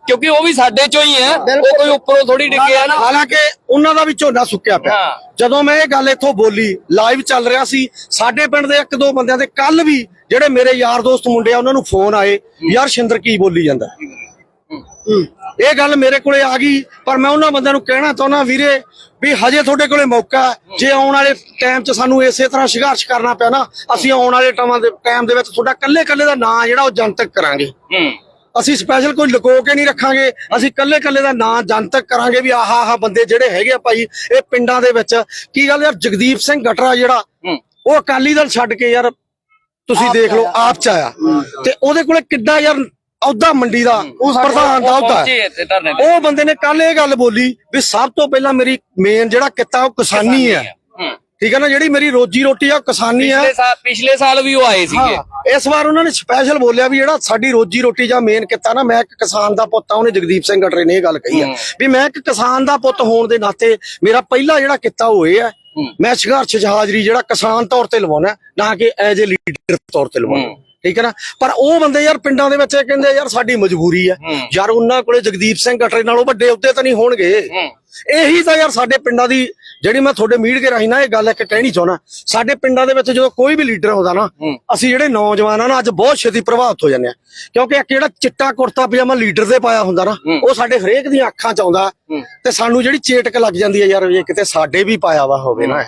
ਕਿਉਂਕਿ ਉਹ ਵੀ ਸਾਡੇ ਚੋਂ ਹੀ ਹੈ ਉਹ ਕੋਈ ਉੱਪਰੋਂ ਥੋੜੀ ਡਿੱਗਿਆ ਨਾ। ਹਾਲਾਂਕਿ ਉਹਨਾਂ ਦਾ ਵੀ ਝੋਨਾ ਸੁੱਕਿਆ ਪਿਆ। ਜਦੋਂ ਮੈਂ ਇਹ ਗੱਲ ਇੱਥੋਂ ਬੋਲੀ ਲਾਈਵ ਚੱਲ ਰਿਹਾ ਸੀ ਸਾਡੇ ਪਿੰਡ ਦੇ ਇੱਕ ਦੋ ਬੰਦਿਆਂ ਦੇ ਕੱਲ ਵੀ ਜਿਹੜੇ ਮੇਰੇ ਯਾਰ ਦੋਸਤ ਮੁੰਡੇ ਆ ਉਹਨਾਂ ਨੂੰ ਫੋਨ ਆਏ ਯਾਰ ਸ਼ਿੰਦਰ ਕੀ ਬੋਲੀ ਜਾਂਦਾ? ਇਹ ਗੱਲ ਮੇਰੇ ਕੋਲੇ ਆ ਗਈ ਪਰ ਮੈਂ ਉਹਨਾਂ ਬੰਦਿਆਂ ਨੂੰ ਕਹਿਣਾ ਚਾਹੁੰਦਾ ਵੀਰੇ ਵੀ ਹਜੇ ਤੁਹਾਡੇ ਕੋਲੇ ਮੌਕਾ। ਜੇ ਆਉਣ ਵਾਲੇ ਟਾਈਮ 'ਚ ਸਾਨੂੰ ਇਸੇ ਤਰ੍ਹਾਂ ਸੰਘਰਸ਼ ਕਰਨਾ ਪਿਆ ਨਾ ਅਸੀਂ ਆਉਣ ਵਾਲੇ ਟਾਈਮਾਂ ਦੇ ਟਾਈਮ ਦੇ ਵਿੱਚ ਤੁਹਾਡਾ ਕੱਲੇ ਕੱਲੇ ਦਾ ਨਾਂ ਜਿਹੜਾ ਉਹ ਜਨਤਕ ਕਰਾਂਗੇ। ਅਸੀਂ ਸਪੈਸ਼ਲ ਕੋਈ ਲੁਕੋ ਕੇ ਨਹੀਂ ਰੱਖਾਂਗੇ ਅਸੀਂ ਕੱਲੇ ਕੱਲੇ ਦਾ ਨਾਂ ਜਨਤਕ ਕਰਾਂਗੇ ਵੀ ਆਹ ਆਹ ਬੰਦੇ ਜਿਹੜੇ ਹੈਗੇ ਆ ਭਾਈ ਇਹ ਪਿੰਡਾਂ ਦੇ ਵਿੱਚ। ਕੀ ਗੱਲ ਯਾਰ ਜਗਦੀਪ ਸਿੰਘ ਗਟਰਾ ਜਿਹੜਾ ਉਹ ਅਕਾਲੀ ਦਲ ਛੱਡ ਕੇ ਯਾਰ ਤੁਸੀਂ ਦੇਖ ਲਓ ਆਪ ਚ ਆਇਆ। ਤੇ ਉਹਦੇ ਕੋਲੇ ਕਿੱਡਾ ਯਾਰ ਅਹੁਦਾ ਮੰਡੀ ਦਾ ਪ੍ਰਧਾਨ ਦਾ। ਅਹੁਦਾ ਹੈ। ਉਹ ਬੰਦੇ ਨੇ ਕੱਲ ਇਹ ਗੱਲ ਬੋਲੀ ਵੀ ਸਭ ਤੋਂ ਪਹਿਲਾਂ ਮੇਰੀ ਮੇਨ ਜਿਹੜਾ ਕਿੱਤਾ ਉਹ ਕਿਸਾਨੀ ਹੈ। ਠੀਕ ਹੈ ਨਾ ਜਿਹੜੀ ਮੇਰੀ ਰੋਜੀ ਰੋਟੀ ਆ ਉਹ ਕਿਸਾਨੀ ਹੈ। ਪਿਛਲੇ ਸਾਲ ਪਿਛਲੇ ਸਾਲ ਵੀ ਉਹ ਆਏ ਸੀਗੇ। ਹਾਂ। ਇਸ ਵਾਰ ਉਹਨਾਂ ਨੇ ਸਪੈਸ਼ਲ ਬੋਲਿਆ ਵੀ ਜਿਹੜਾ ਸਾਡੀ ਰੋਜੀ ਰੋਟੀ ਜਾਂ ਮੇਨ ਕਿੱਤਾ ਨਾ ਮੈਂ ਇੱਕ ਕਿਸਾਨ ਦਾ ਪੁੱਤ ਆ ਉਹਨੇ ਜਗਦੀਪ ਸਿੰਘ ਗਟਰੇ ਨੇ ਇਹ ਗੱਲ ਕਹੀ ਆ ਵੀ ਮੈਂ ਇੱਕ ਕਿਸਾਨ ਦਾ ਪੁੱਤ ਹੋਣ ਦੇ ਨਾਤੇ ਮੇਰਾ ਪਹਿਲਾ ਜਿਹੜਾ ਕਿੱਤਾ ਉਹ ਇਹ ਹੈ। ਮੈਂ ਸੰਘਰਸ਼ 'ਚ ਹਾਜ਼ਰੀ ਜਿਹੜਾ ਕਿਸਾਨ ਤੌਰ ਤੇ ਲਵਾਉਣਾ ਨਾ ਕਿ ਐਜ਼ ਏ ਲੀਡਰ ਤੌਰ ਤੇ ਲਵਾਉਣਾ। ਠੀਕ ਹੈ ਨਾ? ਪਰ ਉਹ ਬੰਦੇ ਯਾਰ ਪਿੰਡਾਂ ਦੇ ਵਿੱਚ ਇਹ ਕਹਿੰਦੇ ਯਾਰ ਸਾਡੀ ਮਜਬੂਰੀ ਹੈ। ਯਾਰ ਉਹਨਾਂ ਕੋਲੇ ਜਗਦੀਪ ਸਿੰਘ ਗਟਰੇ ਨਾਲੋਂ ਵੱਡੇ ਅਹੁਦੇ ਤਾਂ ਨਹੀਂ ਹੋਣਗੇ। ਇਹੀ ਤਾਂ ਯਾਰ ਸਾਡੇ ਪਿੰਡਾਂ ਦੀ ਜਿਹੜੀ ਮੈਂ ਤੁਹਾਡੇ ਮੀਡੀਆ ਰਾਹੀਂ ਨਾ ਇਹ ਗੱਲ ਇੱਕ ਕਹਿਣੀ ਚਾਹੁੰਦਾ। ਸਾਡੇ ਪਿੰਡਾਂ ਦੇ ਵਿੱਚ ਜਦੋਂ ਕੋਈ ਵੀ ਲੀਡਰ ਆਉਂਦਾ ਨਾ ਅਸੀਂ ਜਿਹੜੇ ਨੌਜਵਾਨ ਆ ਨਾ ਅੱਜ ਬਹੁਤ ਛੇਤੀ ਪ੍ਰਭਾਵਿਤ ਹੋ ਜਾਂਦੇ ਆ। ਕਿਉਂਕਿ ਇੱਕ ਜਿਹੜਾ ਚਿੱਟਾ ਕੁੜਤਾ ਪਜਾਮਾ ਲੀਡਰ ਦੇ ਪਾਇਆ ਹੁੰਦਾ ਨਾ ਉਹ ਸਾਡੇ ਹਰੇਕ ਦੀਆਂ ਅੱਖਾਂ 'ਚ ਆਉਂਦਾ। ਤੇ ਸਾਨੂੰ ਜਿਹੜੀ ਚੇਟਕ ਲੱਗ ਜਾਂਦੀ ਹੈ ਯਾਰ ਇਹ ਕਿਤੇ ਸਾਡੇ ਵੀ ਪਾਇਆ ਵਾ ਹੋਵੇ ਨਾ।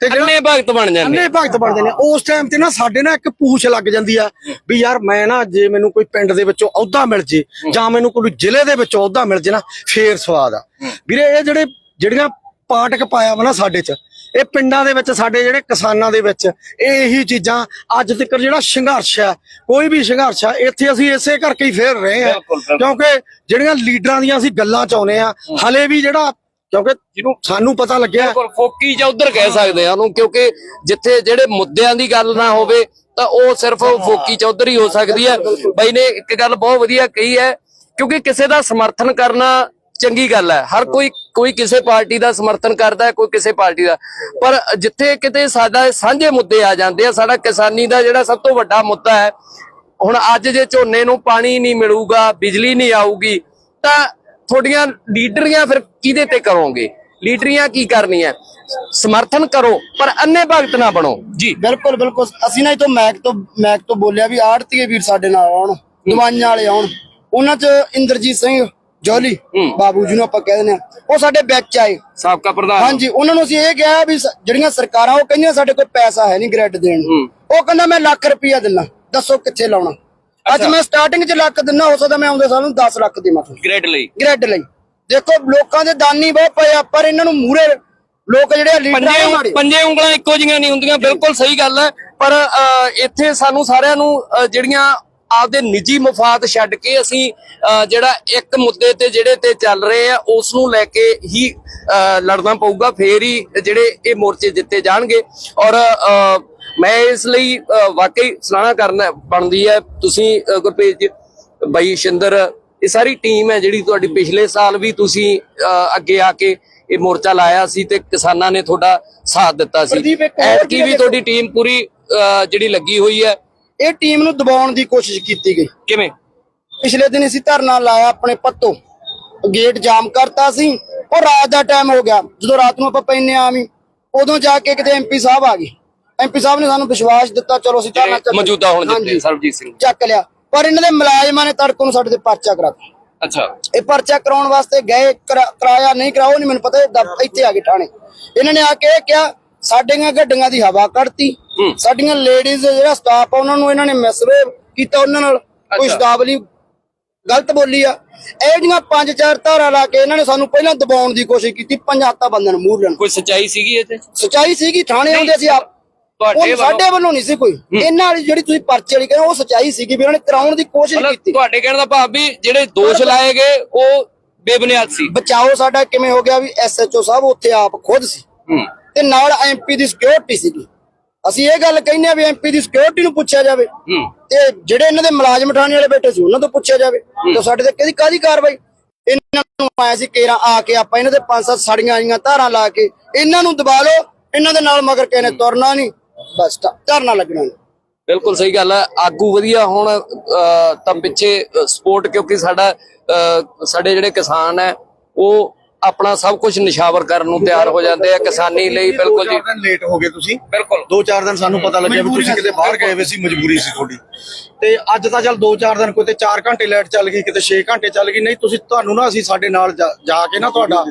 ਤੇ ਅੰਨੇ ਭਗਤ ਬਣ ਜਾਂਦੇ ਅੰਨੇ ਭਗਤ ਬਣਦੇ ਨੇ ਉਸ ਟਾਈਮ ਤੇ ਨਾ ਸਾਡੇ ਨਾ ਇੱਕ ਪੂਛ ਲੱਗ ਜਾਂਦੀ ਆ ਵੀ ਯਾਰ ਮੈਂ ਨਾ ਜੇ ਮੈਨੂੰ ਕੋਈ ਪਿੰਡ ਦੇ ਵਿੱਚੋਂ ਅਹੁਦਾ ਮਿਲ ਜੇ ਜਾਂ ਮੈਨੂੰ ਕੋਈ ਜ਼ਿਲ੍ਹੇ ਦੇ ਵਿੱਚੋਂ ਅਹੁਦਾ ਮਿਲ ਜੇ ਨਾ ਫੇਰ ਸਵਾਦ ਆ। ਵੀਰੇ ਇਹ ਜਿਹੜੇ ਜਿਹੜੀਆਂ ਪਾਟਕ ਪਾਇਆ ਵਾ ਨਾ ਸਾਡੇ ਚ ਇਹ ਪਿੰਡਾਂ ਦੇ ਵਿੱਚ ਸਾਡੇ ਜਿਹੜੇ ਕਿਸਾਨਾਂ ਦੇ ਵਿੱਚ ਇਹ ਇਹੀ ਚੀਜ਼ਾਂ ਅੱਜ ਤੱਕ ਜਿਹੜਾ ਸੰਘਰਸ਼ ਹੈ ਕੋਈ ਵੀ ਸੰਘਰਸ਼ ਹੈ ਇੱਥੇ ਅਸੀਂ ਇਸੇ ਕਰਕੇ ਹੀ ਫੇਰ ਰਹੇ ਬਿਲਕੁਲ। ਕਿਉਂਕਿ ਜਿਹੜੀਆਂ ਲੀਡਰਾਂ ਦੀਆਂ ਅਸੀਂ ਗੱਲਾਂ ਚਾਉਨੇ ਆ ਹਲੇ ਵੀ ਜਿਹੜਾ ਕਿਉਂਕਿ ਜਿਹਨੂੰ ਸਾਨੂੰ ਪਤਾ ਲੱਗਿਆ ਬਿਲਕੁਲ, ਫੋਕੀ ਜਾਂ ਉਧਰ ਕਹਿ ਸਕਦੇ ਆ ਉਹਨੂੰ, ਕਿਉਂਕਿ ਜਿੱਥੇ ਜਿਹੜੇ ਮੁੱਦਿਆਂ ਦੀ ਗੱਲ ਨਾ ਹੋਵੇ, ਤਾਂ ਉਹ ਸਿਰਫ ਫੋਕੀ ਚ ਉਧਰ ਹੀ ਹੋ ਸਕਦੀ ਹੈ। ਬਾਈ ਨੇ ਇੱਕ ਗੱਲ ਬਹੁਤ ਵਧੀਆ ਕਹੀ ਹੈ, ਕਿਉਂਕਿ ਕਿਸੇ ਦਾ ਸਮਰਥਨ ਕਰਨਾ ਚੰਗੀ ਗੱਲ ਹੈ। ਹਰ ਕੋਈ ਕੋਈ ਕਿਸੇ ਪਾਰਟੀ ਦਾ ਸਮਰਥਨ ਕਰਦਾ ਹੈ, ਕੋਈ ਕਿਸੇ ਪਾਰਟੀ ਦਾ। ਪਰ ਜਿੱਥੇ ਕਿਤੇ ਸਾਡਾ ਸਾਂਝੇ ਮੁੱਦੇ ਆ ਜਾਂਦੇ ਆ, ਸਾਡਾ ਕਿਸਾਨੀ ਦਾ ਜਿਹੜਾ ਸਭ ਤੋਂ ਵੱਡਾ ਮੁੱਦਾ ਹੈ, ਹੁਣ ਅੱਜ ਜੇ ਝੋਨੇ ਨੂੰ ਪਾਣੀ ਨਹੀਂ ਮਿਲੂਗਾ, ਬਿਜਲੀ ਨਹੀਂ ਆਊਗੀ, ਤਾਂ ਤੁਹਾਡੀਆਂ ਲੀਡਰੀਆਂ ਫਿਰ ਕਿਹਦੇ ਤੇ ਕਰੋਗੇ? ਲੀਡਰੀਆਂ ਕੀ ਕਰਨੀਆਂ? ਸਮਰਥਨ ਕਰੋ ਪਰ ਅੰਨੇ ਭਗਤ ਨਾ ਬਣੋ। ਜੀ। ਬਿਲਕੁਲ ਬਿਲਕੁਲ। ਅਸੀਂ ਨਾ ਇਹ ਤੋਂ ਮੈਕ ਤੋਂ ਮੈਕ ਤੋਂ ਬੋਲਿਆ ਵੀ ਆੜਤੀਏ ਵੀਰ ਸਾਡੇ ਨਾਲ ਆਉਣ ਦਵਾਈਆਂ ਵਾਲੇ ਆਉਣ। ਉਹਨਾਂ ਚ ਇੰਦਰਜੀਤ ਸਿੰਘ ਜੋਲੀ ਬਾਬੂ ਜੀ ਨੂੰ ਆਪਾਂ ਕਹਿ ਦਿੰਦੇ ਆ ਉਹ ਸਾਡੇ ਵਿੱਚ ਆਏ। ਸਾਬਕਾ ਪ੍ਰਧਾਨ। ਹਾਂਜੀ ਉਹਨਾਂ ਨੂੰ ਅਸੀਂ ਇਹ ਕਿਹਾ ਵੀ ਜਿਹੜੀਆਂ ਸਰਕਾਰਾਂ ਉਹ ਕਹਿੰਦੀਆਂ ਸਾਡੇ ਕੋਲ ਪੈਸਾ ਹੈ ਨਹੀਂ ਗ੍ਰੈਡ ਦੇਣ ਉਹ ਕਹਿੰਦਾ ਮੈਂ ਲੱਖ ਰੁਪਇਆ ਦਿੰਨਾ ਦੱਸੋ ਕਿੱਥੇ ਲਾਉਣਾ? ਅੱਜ ਮੈਂ ਸਟਾਰਟਿੰਗ 'ਚ ਲੱਖ ਦਿੰਨਾ ਹੋ ਸਕਦਾ ਮੈਂ ਆਉਂਦੇ ਸਾਲ ਨੂੰ 10 ਲੱਖ ਦੇਵਾਂ ਤੁਹਾਨੂੰ ਗ੍ਰੇਡ ਲਈ। ਗ੍ਰੈਡ ਲਈ। ਦੇਖੋ ਲੋਕਾਂ ਦੇ ਦਾਨੀ ਬਹੁਤ ਪਏ ਆ ਪਰ ਇਹਨਾਂ ਨੂੰ ਮੂਰੇ ਲੋਕ ਜਿਹੜੇ ਲੀਡਰ ਆ ਪੰਜੇ ਮਾੜੇ। ਪੰਜੇ ਉਂਗਲਾਂ ਇੱਕੋ ਜਿਹੀਆਂ ਨਹੀਂ ਹੁੰਦੀਆਂ ਬਿਲਕੁਲ ਸਹੀ ਗੱਲ ਹੈ। ਪਰ ਅ, ਇੱਥੇ ਸਾਨੂੰ ਸਾਰਿਆਂ ਨੂੰ ਅ, ਜਿਹੜੀਆਂ ਆਪਦੇ ਨਿੱਜੀ ਮਫਾਦ ਛੱਡ ਕੇ ਅਸੀਂ ਅ, ਜਿਹੜਾ ਇੱਕ ਮੁੱਦੇ ਤੇ ਜਿਹੜੇ ਤੇ ਚੱਲ ਰਹੇ ਆ ਉਸ ਨੂੰ ਲੈ ਕੇ ਹੀ ਅ, ਲੜਨਾ ਪਊਗਾ ਫੇਰ ਹੀ ਜਿਹੜੇ ਇਹ ਮੋਰਚੇ ਜਿੱਤੇ ਜਾਣਗੇ। ਔਰ ਅ, ਮੈਂ ਇਸ ਲਈ ਵਾਕਈ ਸਲਾਹਣਾ ਕਰਨਾ ਬਣਦੀ ਹੈ। ਤੁਸੀਂ ਗੁਰਪ੍ਰੀਤ ਜੀ ਬਾਈ ਸ਼ਿੰਦਰ ਇਹ ਸਾਰੀ ਟੀਮ ਹੈ ਜਿਹੜੀ ਤੁਹਾਡੀ ਪਿਛਲੇ ਸਾਲ ਵੀ ਤੁਸੀਂ ਅੱਗੇ ਆ ਕੇ ਇਹ ਮੋਰਚਾ ਲਾਇਆ ਸੀ ਤੇ ਕਿਸਾਨਾਂ ਨੇ ਤੁਹਾਡਾ ਸਾਥ ਦਿੱਤਾ ਸੀ। ਐਤਕੀ ਵੀ ਤੁਹਾਡੀ ਟੀਮ ਪੂਰੀ ਜਿਹੜੀ ਲੱਗੀ ਹੋਈ ਹੈ। ਇਹ ਟੀਮ ਨੂੰ ਦਬਾਉਣ ਦੀ ਕੋਸ਼ਿਸ਼ ਕੀਤੀ ਗਈ। ਕਿਵੇਂ? ਪਿਛਲੇ ਦਿਨ ਅਸੀਂ ਧਰਨਾ ਲਾਇਆ ਆਪਣੇ ਪੱਤੋ। ਗੇਟ ਜਾਮ ਕਰਤਾ ਸੀ ਉਹ ਰਾਤ ਦਾ ਟਾਈਮ ਹੋ ਗਿਆ। ਜਦੋਂ ਰਾਤ ਨੂੰ ਆਪਾਂ ਪੈਨੇ ਆਵੀਂ ਉਦੋਂ ਜਾ ਕੇ ਕਿਤੇ ਐਮਪੀ ਸਾਹਿਬ ਆ ਗਏ। ਐਮਪੀ ਸਾਹਿਬ ਨੇ ਸਾਨੂੰ ਵਿਸ਼ਵਾਸ ਦਿੱਤਾ ਚਲੋ ਅਸੀਂ ਧਰਨਾ ਚੱਕ ਮੌਜੂਦਾ ਹੁਣ ਹਾਂਜੀ, ਜਿੱਤੇ ਸਰਬਜੀਤ ਸਿੰਘ। ਚੱਕ ਲਿਆ। ਪਰ ਇਹਨਾਂ ਦੇ ਮੁਲਾਜ਼ਮਾਂ ਨੇ ਤੜਕ ਨੂੰ ਸਾਡੇ ਤੇ ਪਰਚਾ ਕਰਾਤਾ। ਅੱਛਾ। ਇਹ ਪਰਚਾ ਕਰਾਉਣ ਵਾਸਤੇ ਗਏ ਕਰਾ- ਕਰਾਇਆ ਨਹੀਂ ਕਰਾਓ ਨਹੀਂ ਮੈਨੂੰ ਪਤਾ ਇਹ ਦਫ਼- ਇੱਥੇ ਆ ਗਏ ਥਾਣੇ। ਇਹਨਾਂ ਨੇ ਆ ਕੇ ਇਹ ਕਿਹਾ ਸਾਡੀਆਂ ਗੱਡੀਆਂ ਦੀ ਹਵਾ ਕੱਢਤੀ। ਸਾਡੀਆਂ ਲੇਡੀਜ਼ ਜਿਹੜਾ ਸਟਾਫ ਆ ਉਹਨਾਂ ਨੂੰ ਇਹਨਾਂ ਨੇ ਮਿਸਬਿਹੇਵ ਕੀਤਾ ਉਹਨਾਂ ਨਾਲ। ਕੋਈ ਅੱਛਾ। ਸ਼ਬਦਾਵਲੀ ਗਲਤ ਬੋਲੀ ਆ। ਇਹ ਜਿਹੀਆਂ ਪੰਜ ਚਾਰ ਧਾਰਾ ਲਾ ਕੇ ਇਹਨਾਂ ਨੇ ਸਾਨੂੰ ਪਹਿਲਾਂ ਦਬਾਉਣ ਦੀ ਕੋਸ਼ਿਸ਼ ਕੀਤੀ ਪੰਜ ਹੱਤਾ ਬੰਦਿਆਂ ਨੂੰ ਮੂਰ ਲੈਣ। ਕੋਈ ਸਚਾਈ ਸੀਗੀ ਇਹ ਤੇ? ਸਚਾਈ ਸੀਗੀ ਥਾਣੇ ਆਉਂਦੇ ਸੀ ਆਪ ਤੁਹਾਡੇ ਉਹ ਵੱਲੋਂ ਸਾਡੇ ਵੱਲੋਂ ਨਹੀਂ ਸੀ ਕੋਈ। ਇਹਨਾਂ ਵਾਲੀ ਜਿਹੜੀ ਤੁਸੀਂ ਪਰਚੇ ਵਾਲੀ ਕਹਿੰਦੇ ਉਹ ਸਚਾਈ ਸੀਗੀ ਵੀ ਉਹਨਾਂ ਨੇ ਕਰਾਉਣ ਦੀ ਕੋਸ਼ਿਸ਼ ਮਤਲਬ ਕੀਤੀ। ਤੁਹਾਡੇ ਕਹਿਣ ਦਾ ਭਾਵ ਵੀ ਜਿਹੜੇ ਦੋਸ਼ ਲਾਏ ਗਏ ਉਹ ਬੇਬੁਨਿਆਦ ਸੀ। ਬਚਾਓ ਸਾਡਾ ਕਿਵੇਂ ਹੋ ਗਿਆ ਵੀ ਐਸਐਚਓ ਸਾਹਿਬ ਉੱਥੇ ਆਪ ਖੁਦ ਸੀ। ਹੂੰ। ਤੇ ਨਾਲ ਐਮਪੀ ਦੀ ਸਿਕਿਉਰਿਟੀ ਸੀਗੀ। ਅਸੀਂ ਇਹ ਗੱਲ ਕਹਿੰਦੇ ਆ ਵੀ ਐਮਪੀ ਦੀ ਸਿਕਿਉਰਿਟੀ ਨੂੰ ਪੁੱਛਿਆ ਜਾਵੇ। ਹੂੰ। ਤੇ ਜਿਹੜੇ ਇਹਨਾਂ ਦੇ ਮੁਲਾਜ਼ਮ ਠਾਣੇ ਵਾਲੇ ਬੈਠੇ ਸੀ ਉਹਨਾਂ ਤੋਂ ਪੁੱਛਿਆ ਜਾਵੇ। ਤੇ ਸਾਡੇ ਤੇ ਕਿਹਦੀ ਕਾਦੀ ਕਾਰਵਾਈ? ਇਹਨਾਂ ਨੂੰ ਆਇਆ ਸੀ ਕੇਰਾ ਆ ਕੇ ਆਪਾਂ ਇਹਨਾਂ ਦੇ ਪੰਜ ਸੱਤ ਸੜੀਆਂ ਆਈਆਂ ਧਾਰਾਂ ਲਾ ਕੇ। ਇਹਨਾਂ ਨੂੰ ਦਬਾ ਲਓ ਇਹਨਾਂ ਦੇ ਨਾਲ ਮਗਰ ਕਿਸੇ ਨੇ ਤੁਰਨਾ ਨਹੀਂ। ਬਸ ਧਾ- ਧਰਨਾ ਲੱਗਣਾ। ਬਿਲਕੁਲ ਸਹੀ ਗੱਲ ਹੈ ਆਗੂ ਵਧੀਆ ਹੁਣ ਤਾਂ ਪਿੱਛੇ ਸਪੋਰਟ ਕਿਉਂਕਿ ਸਾਡਾ ਸਾਡੇ ਜਿਹੜੇ ਕਿਸਾਨ ਹੈ ਉਹ ਆਪਣਾ ਸਭ ਕੁਝ ਨਿਸ਼ਾਵਰ ਕਰਨ ਨੂੰ ਤਿਆਰ ਹੋ ਜਾਂਦੇ ਆ ਕਿਸਾਨੀ ਲਈ ਬਿਲਕੁਲ ਜੀ। ਦੋ ਚਾਰ ਦਿਨ ਲੇਟ ਹੋ ਗਏ ਤੁਸੀਂ। ਬਿਲਕੁਲ। ਦੋ ਚਾਰ ਦਿਨ ਸਾਨੂੰ ਪਤਾ ਲੱਗਿਆ ਵੀ ਤੁਸੀਂ ਕਿਤੇ ਬਾਹਰ ਗਏ ਹੋਏ ਸੀ ਮਜਬੂਰੀ ਸੀ ਤੁਹਾਡੀ। ਤੇ ਅੱਜ ਤਾਂ ਚੱਲ ਦੋ ਚਾਰ ਦਿਨ ਕਿਤੇ 4 ਘੰਟੇ ਲਾਈਟ ਚੱਲ ਗਈ ਕਿਤੇ 6 ਘੰਟੇ ਚੱਲ ਗਈ ਨਹੀਂ ਤੁਸੀਂ ਤੁਹਾਨੂੰ ਨਾ ਅਸੀਂ ਸਾਡੇ ਨਾਲ ਜਾ ਜਾ ਕੇ ਨਾ ਤੁਹਾਡਾ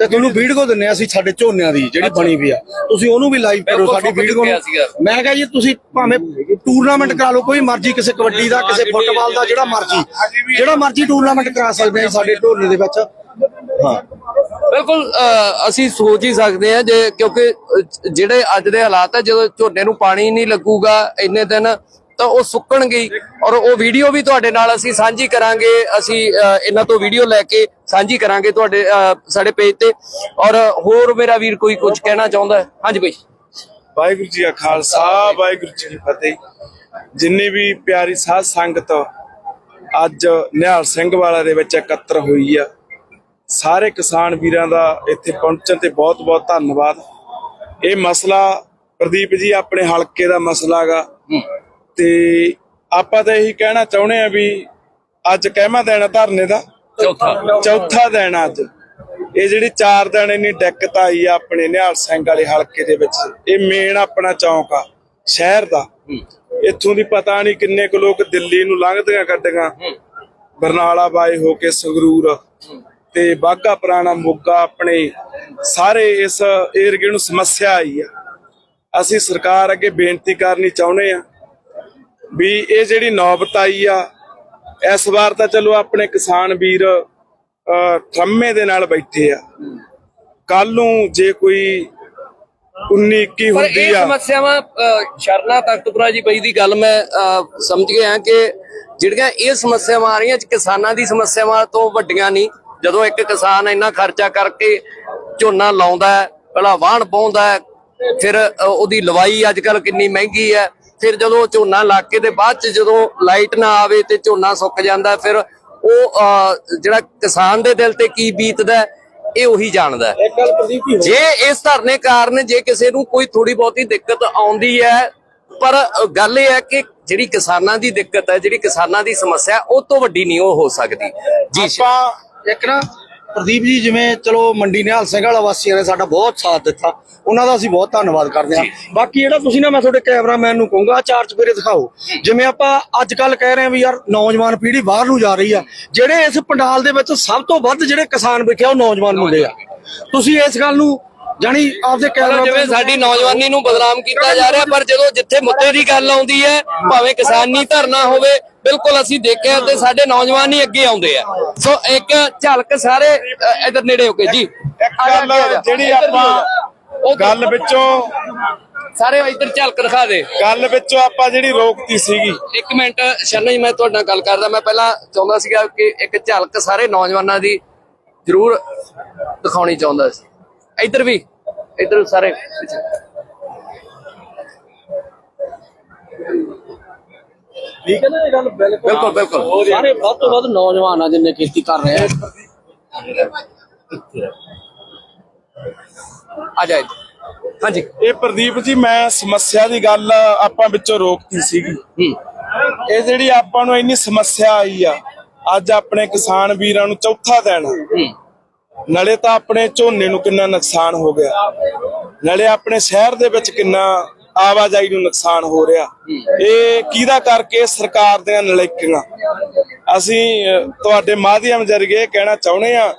ਤੇ ਤੁਹਾਨੂੰ ਵੀਡੀਓ ਦਿੰਨੇ ਆ ਅਸੀਂ ਸਾਡੇ ਝੋਨਿਆਂ ਦੀ ਜਿਹੜੀ ਬਣੀ ਵੀ ਆ। ਤੁਸੀਂ ਉਹਨੂੰ ਵੀ ਲਾਈਵ ਕਰੋ ਸਾਡੀ ਵੀਡੀਓ ਸੀਗਾ। ਮੈਂ ਕਿਹਾ ਜੀ ਤੁਸੀਂ ਭਾਵੇਂ ਟੂਰਨਾਮੈਂਟ ਕਰਾ ਲਓ ਕੋਈ ਮਰਜ਼ੀ ਕਿਸੇ ਕਬੱਡੀ ਦਾ ਕਿਸੇ ਫੁੱਟਬਾਲ ਦਾ ਜਿਹੜਾ ਮਰਜ਼ੀ ਜਿਹੜਾ ਮਰਜ਼ੀ ਟੂਰਨਾਮੈਂਟ ਕਰਾ ਸਕਦੇ ਆ ਸਾਡੇ ਝੋਨੇ ਦੇ ਵਿੱਚ। ਹਾਂ। ਬਿਲਕੁਲ ਅਸੀਂ ਸੋਚ ਹੀ ਸਕਦੇ ਹਾਂ ਜੇ ਕਿਉਂਕਿ ਜਿਹੜੇ ਅੱਜ ਦੇ ਹਾਲਾਤ ਹੈ ਜਦੋਂ ਝੋਨੇ ਨੂੰ ਪਾਣੀ ਨਹੀਂ ਲੱਗੂਗਾ ਇੰਨੇ ਦਿਨ ਤਾਂ ਉਹ ਸੁੱਕਣਗੇ ਔਰ ਉਹ ਵੀਡੀਓ ਵੀ ਤੁਹਾਡੇ ਨਾਲ ਅਸੀਂ ਸਾਂਝੀ ਕਰਾਂਗੇ ਅਸੀਂ ਇਹਨਾਂ ਤੋਂ ਵੀਡੀਓ ਲੈ ਕੇ ਸਾਂਝੀ ਕਰਾਂਗੇ ਤੁਹਾਡੇ ਸਾਡੇ ਪੇਜ ਤੇ। ਔਰ ਹੋਰ ਮੇਰਾ ਵੀਰ ਕੋਈ ਕੁਝ ਕਹਿਣਾ ਚਾਹੁੰਦਾ ਹਾਂਜੀ ਬਈ ਵਾਹਿਗੁਰੂ ਜੀ ਕਾ ਖਾਲਸਾ ਵਾਹਿਗੁਰੂ ਜੀ ਕੀ ਫਤਿਹ। ਜਿੰਨੀ ਵੀ ਪਿਆਰੀ ਸਾਧ ਸੰਗਤ ਅੱਜ ਨਿਹਾਲ ਸਿੰਘ ਵਾਲਾ ਦੇ ਵਿੱਚ ਇਕੱਤਰ ਹੋਈ ਆ ਸਾਰੇ ਕਿਸਾਨ ਵੀਰਾਂ ਦਾ ਇੱਥੇ ਪਹੁੰਚਣ ਤੇ ਬਹੁਤ-ਬਹੁਤ ਧੰਨਵਾਦ। ਇਹ ਮਸਲਾ ਪ੍ਰਦੀਪ ਜੀ ਆਪਣੇ ਹਲਕੇ ਦਾ ਮਸਲਾ ਗਾ ਤੇ ਆਪਾਂ ਤਾਂ ਇਹੀ ਕਹਿਣਾ ਚਾਹੁੰਦੇ ਆ ਵੀ ਅੱਜ ਕਹਿਮਾ ਦੇਣਾ ਧਰਨੇ ਦਾ। ਚੌਥਾ। ਚੌਥਾ ਦਿਨ ਅੱਜ। ਇਹ ਜਿਹੜੀ 4 ਦਿਨ ਇੰਨੀ ਦਿੱਕਤ ਆਈ ਆ ਆਪਣੇ ਨਿਹਾਲ ਸਿੰਘ ਵਾਲੇ ਹਲਕੇ ਦੇ ਵਿੱਚ ਇਹ ਮੇਨ ਆਪਣਾ ਚੌਂਕ ਆ ਸ਼ਹਿਰ ਦਾ। ਇੱਥੋਂ ਦੀ ਪਤਾ ਨਹੀਂ ਕਿੰਨੇ ਕੁ ਲੋਕ ਦਿੱਲੀ ਨੂੰ ਲੰਘਦੀਆਂ ਗੱਡੀਆਂ ਬਰਨਾਲਾ ਬਾਏ ਹੋ ਕੇ ਸੰਗਰੂਰ। ਤੇ ਬਾਗਾ ਪੁਰਾਣਾ ਮੋਗਾ ਆਪਣੇ ਸਾਰੇ ਇਸ ਏਰੀਏ ਨੂੰ ਸਮੱਸਿਆ ਆਈ ਆ। ਅਸੀਂ ਸਰਕਾਰ ਅੱਗੇ ਬੇਨਤੀ ਕਰਨੀ ਚਾਹੁੰਦੇ ਆ ਵੀ ਇਹ ਜਿਹੜੀ ਨੌਬਤ ਆਈ ਆ ਇਸ ਵਾਰ ਤਾਂ ਚਲੋ ਆਪਣੇ ਕਿਸਾਨ ਵੀਰ ਥੰਮੇ ਦੇ ਨਾਲ ਬੈਠੇ ਆ। ਕੱਲ ਨੂੰ ਜੇ ਕੋਈ 19 21 ਪਰ ਹੁੰਦੀ ਇਹ ਆ। ਸਮੱਸਿਆਵਾਂ ਅ, ਸ਼ਰਨਾ ਤਖਤਪੁਰਾ ਜੀ ਬਈ ਦੀ ਗੱਲ ਮੈਂ ਸਮਝ ਗਿਆ ਕਿ ਜਿਹੜੀਆਂ ਇਹ ਸਮੱਸਿਆਵਾਂ ਆ ਰਹੀਆਂ ਚ ਕਿਸਾਨਾਂ ਦੀ ਸਮੱਸਿਆਵਾਂ ਤੋਂ ਵੱਡੀਆਂ ਨਹੀਂ। ਜਦੋਂ ਇੱਕ ਕਿਸਾਨ ਇੰਨਾ ਖਰਚਾ ਕਰਕੇ ਝੋਨਾ ਲਾਉਂਦਾ ਹੈ ਪਹਿਲਾਂ ਵਾਹਣ ਪਾਉਂਦਾ ਹੈ ਫਿਰ ਉਹਦੀ ਲਵਾਈ ਅੱਜ ਕੱਲ ਕਿੰਨੀ ਮਹਿੰਗੀ ਹੈ। ਫਿਰ ਜਦੋਂ ਝੋਨਾ ਲਾ ਕੇ ਤੇ ਬਾਅਦ ਚ ਜਦੋਂ ਲਾਈਟ ਨਾ ਆਵੇ ਤੇ ਝੋਨਾ ਸੁੱਕ ਜਾਂਦਾ ਫਿਰ ਉਹ ਜਿਹੜਾ ਕਿਸਾਨ ਦੇ ਦਿਲ ਤੇ ਕੀ ਬੀਤਦਾ ਇਹ ਉਹੀ ਜਾਣਦਾ ਜੀ ਇਸ ਧਰਨੇ ਕਾਰਨ ਜੇ ਕਿਸੇ ਨੂੰ ਕੋਈ ਥੋੜੀ ਬਹੁਤੀ ਦਿੱਕਤ ਆਉਂਦੀ ਹੈ ਪਰ ਗੱਲ ਇਹ ਹੈ ਕਿ ਜਿਹੜੀ ਕਿਸਾਨਾਂ ਦੀ ਦਿੱਕਤ ਹੈ ਜਿਹੜੀ ਕਿਸਾਨਾਂ ਦੀ ਸਮੱਸਿਆ ਉਹ ਤੋਂ ਵੱਡੀ ਨਹੀਂ ਉਹ ਹੋ ਸਕਦੀ ਜੀ। ਆਪਾਂ ਇੱਕ ਨਾ ਪ੍ਰਦੀਪ ਜੀ ਜਿਵੇਂ ਚਲੋ ਮੰਡੀ ਨਿਹਾਲ ਸਿੰਘ ਵਾਲਾ ਵਾਸੀਆਂ ਨੇ ਸਾਡਾ ਬਹੁਤ ਸਾਥ ਦਿੱਤਾ ਉਹਨਾਂ ਦਾ ਅਸੀਂ ਬਹੁਤ ਧੰਨਵਾਦ ਕਰਦੇ ਹਾਂ। ਬਾਕੀ ਜਿਹੜਾ ਤੁਸੀਂ ਨਾ ਮੈਂ ਤੁਹਾਡੇ ਕੈਮਰਾਮੈਨ ਨੂੰ ਕਹੂੰਗਾ ਚਾਰ ਚਪੇਰੇ ਦਿਖਾਓ। ਜਿਵੇਂ ਆਪਾਂ ਅੱਜ ਕੱਲ ਕਹਿ ਰਹੇ ਹਾਂ ਵੀ ਯਾਰ ਨੌਜਵਾਨ ਪੀੜ੍ਹੀ ਬਾਹਰ ਨੂੰ ਜਾ ਰਹੀ ਆ ਜਿਹੜੇ ਇਸ ਪੰਡਾਲ ਦੇ ਵਿੱਚ ਸਭ ਤੋਂ ਵੱਧ ਜਿਹੜੇ ਕਿਸਾਨ ਬੈਠੇ ਆ ਉਹ ਨੌਜਵਾਨ ਮੁੰਡੇ ਆ। ਤੁਸੀਂ ਇਸ ਗੱਲ ਨੂੰ ਜਾਣੀ ਆਪਦੇ ਕੈਮਰਾ ਜਿਵੇਂ ਸਾਡੀ ਨੌਜਵਾਨੀ ਨੂੰ ਬਦਨਾਮ ਕੀਤਾ ਜਾ ਰਿਹਾ ਪਰ ਜਦੋਂ ਜਿੱਥੇ ਮੁੱਦੇ ਦੀ ਗੱਲ ਆਉਂਦੀ ਹੈ ਭਾਵੇਂ ਕਿਸਾਨੀ ਧਰਨਾ ਹੋਵੇ ਬਿਲਕੁਲ ਅਸੀਂ ਦੇਖਿਆ ਤੇ ਸਾਡੇ ਨੌਜਵਾਨ ਹੀ ਅੱਗੇ ਆਉਂਦੇ ਆ। ਸੋ ਇੱਕ ਝਲਕ ਸਾਰੇ ਇੱਧਰ ਨੇੜੇ ਹੋ ਕੇ ਜੀ। ਗੱਲ। ਜਿਹੜੀ। ਆਪਾਂ ਗੱਲ ਵਿੱਚੋਂ ਸਾਰੇ ਇੱਧਰ ਝਲਕ ਦਿਖਾ ਦੇ। ਗੱਲ ਵਿੱਚੋਂ ਆਪਾਂ ਜਿਹੜੀ ਰੋਕਤੀ ਸੀਗੀ। ਇੱਕ ਮਿੰਟ ਸ਼ਰਨਾ ਜੀ ਮੈਂ ਤੁਹਾਡੇ ਗੱਲ ਕਰਦਾ। ਮੈਂ ਪਹਿਲਾਂ ਚਾਹੁੰਦਾ ਸੀਗਾ ਕਿ ਇੱਕ ਝਲਕ ਸਾਰੇ ਨੌਜਵਾਨਾਂ ਦੀ ਜ਼ਰੂਰ ਦਿਖਾਉਣੀ ਚਾਹੁੰਦਾ ਸੀ। ਇੱਧਰ ਵੀ ਇੱਧਰ ਸਾਰੇ। ਠੀਕ ਹੈ ਨਾ ਇਹ ਗੱਲ? ਬਿਲਕੁਲ। ਬਿਲਕੁਲ ਸਾਰੇ ਵੱਧ ਤੋਂ ਵੱਧ ਨੌਜਵਾਨ ਆ ਜਿੰਨੇ ਖੇਤੀ ਕਰ ਰਹੇ ਆ। ਆ। ਹਾਂਜੀ। ਇਹ ਪ੍ਰਦੀਪ ਜੀ ਮੈਂ ਸਮੱਸਿਆ ਦੀ ਗੱਲ ਆਪਾਂ ਵਿੱਚੋਂ ਰੋਕਤੀ ਸੀਗੀ। ਹੂੰ। ਇਹ ਜਿਹੜੀ ਆਪਾਂ ਨੂੰ ਇੰਨੀ ਸਮੱਸਿਆ ਆਈ ਆ ਅੱਜ ਆਪਣੇ ਕਿਸਾਨ ਵੀਰਾਂ ਨੂੰ ਚੌਥਾ ਦਿਨ ਨਾਲੇ ਤਾਂ ਆਪਣੇ ਝੋਨੇ ਨੂੰ ਕਿੰਨਾ ਨੁਕਸਾਨ ਹੋ ਗਿਆ। ਨਾਲੇ ਆਪਣੇ ਸ਼ਹਿਰ ਦੇ ਵਿੱਚ ਕਿੰਨਾ ਆਵਾਜਾਈ ਨੂੰ ਨੁਕਸਾਨ ਹੋ ਰਿਹਾ। ਇਹ ਕਿਹਦਾ ਕਰਕੇ? ਸਰਕਾਰ ਦੀਆਂ ਨਲਾਇਕੀਆਂ ਅਸੀਂ ਤੁਹਾਡੇ ਮਾਧਿਅਮ ਜਰੀਏ ਕਹਿਣਾ ਚਾਹੁੰਦੇ ਆ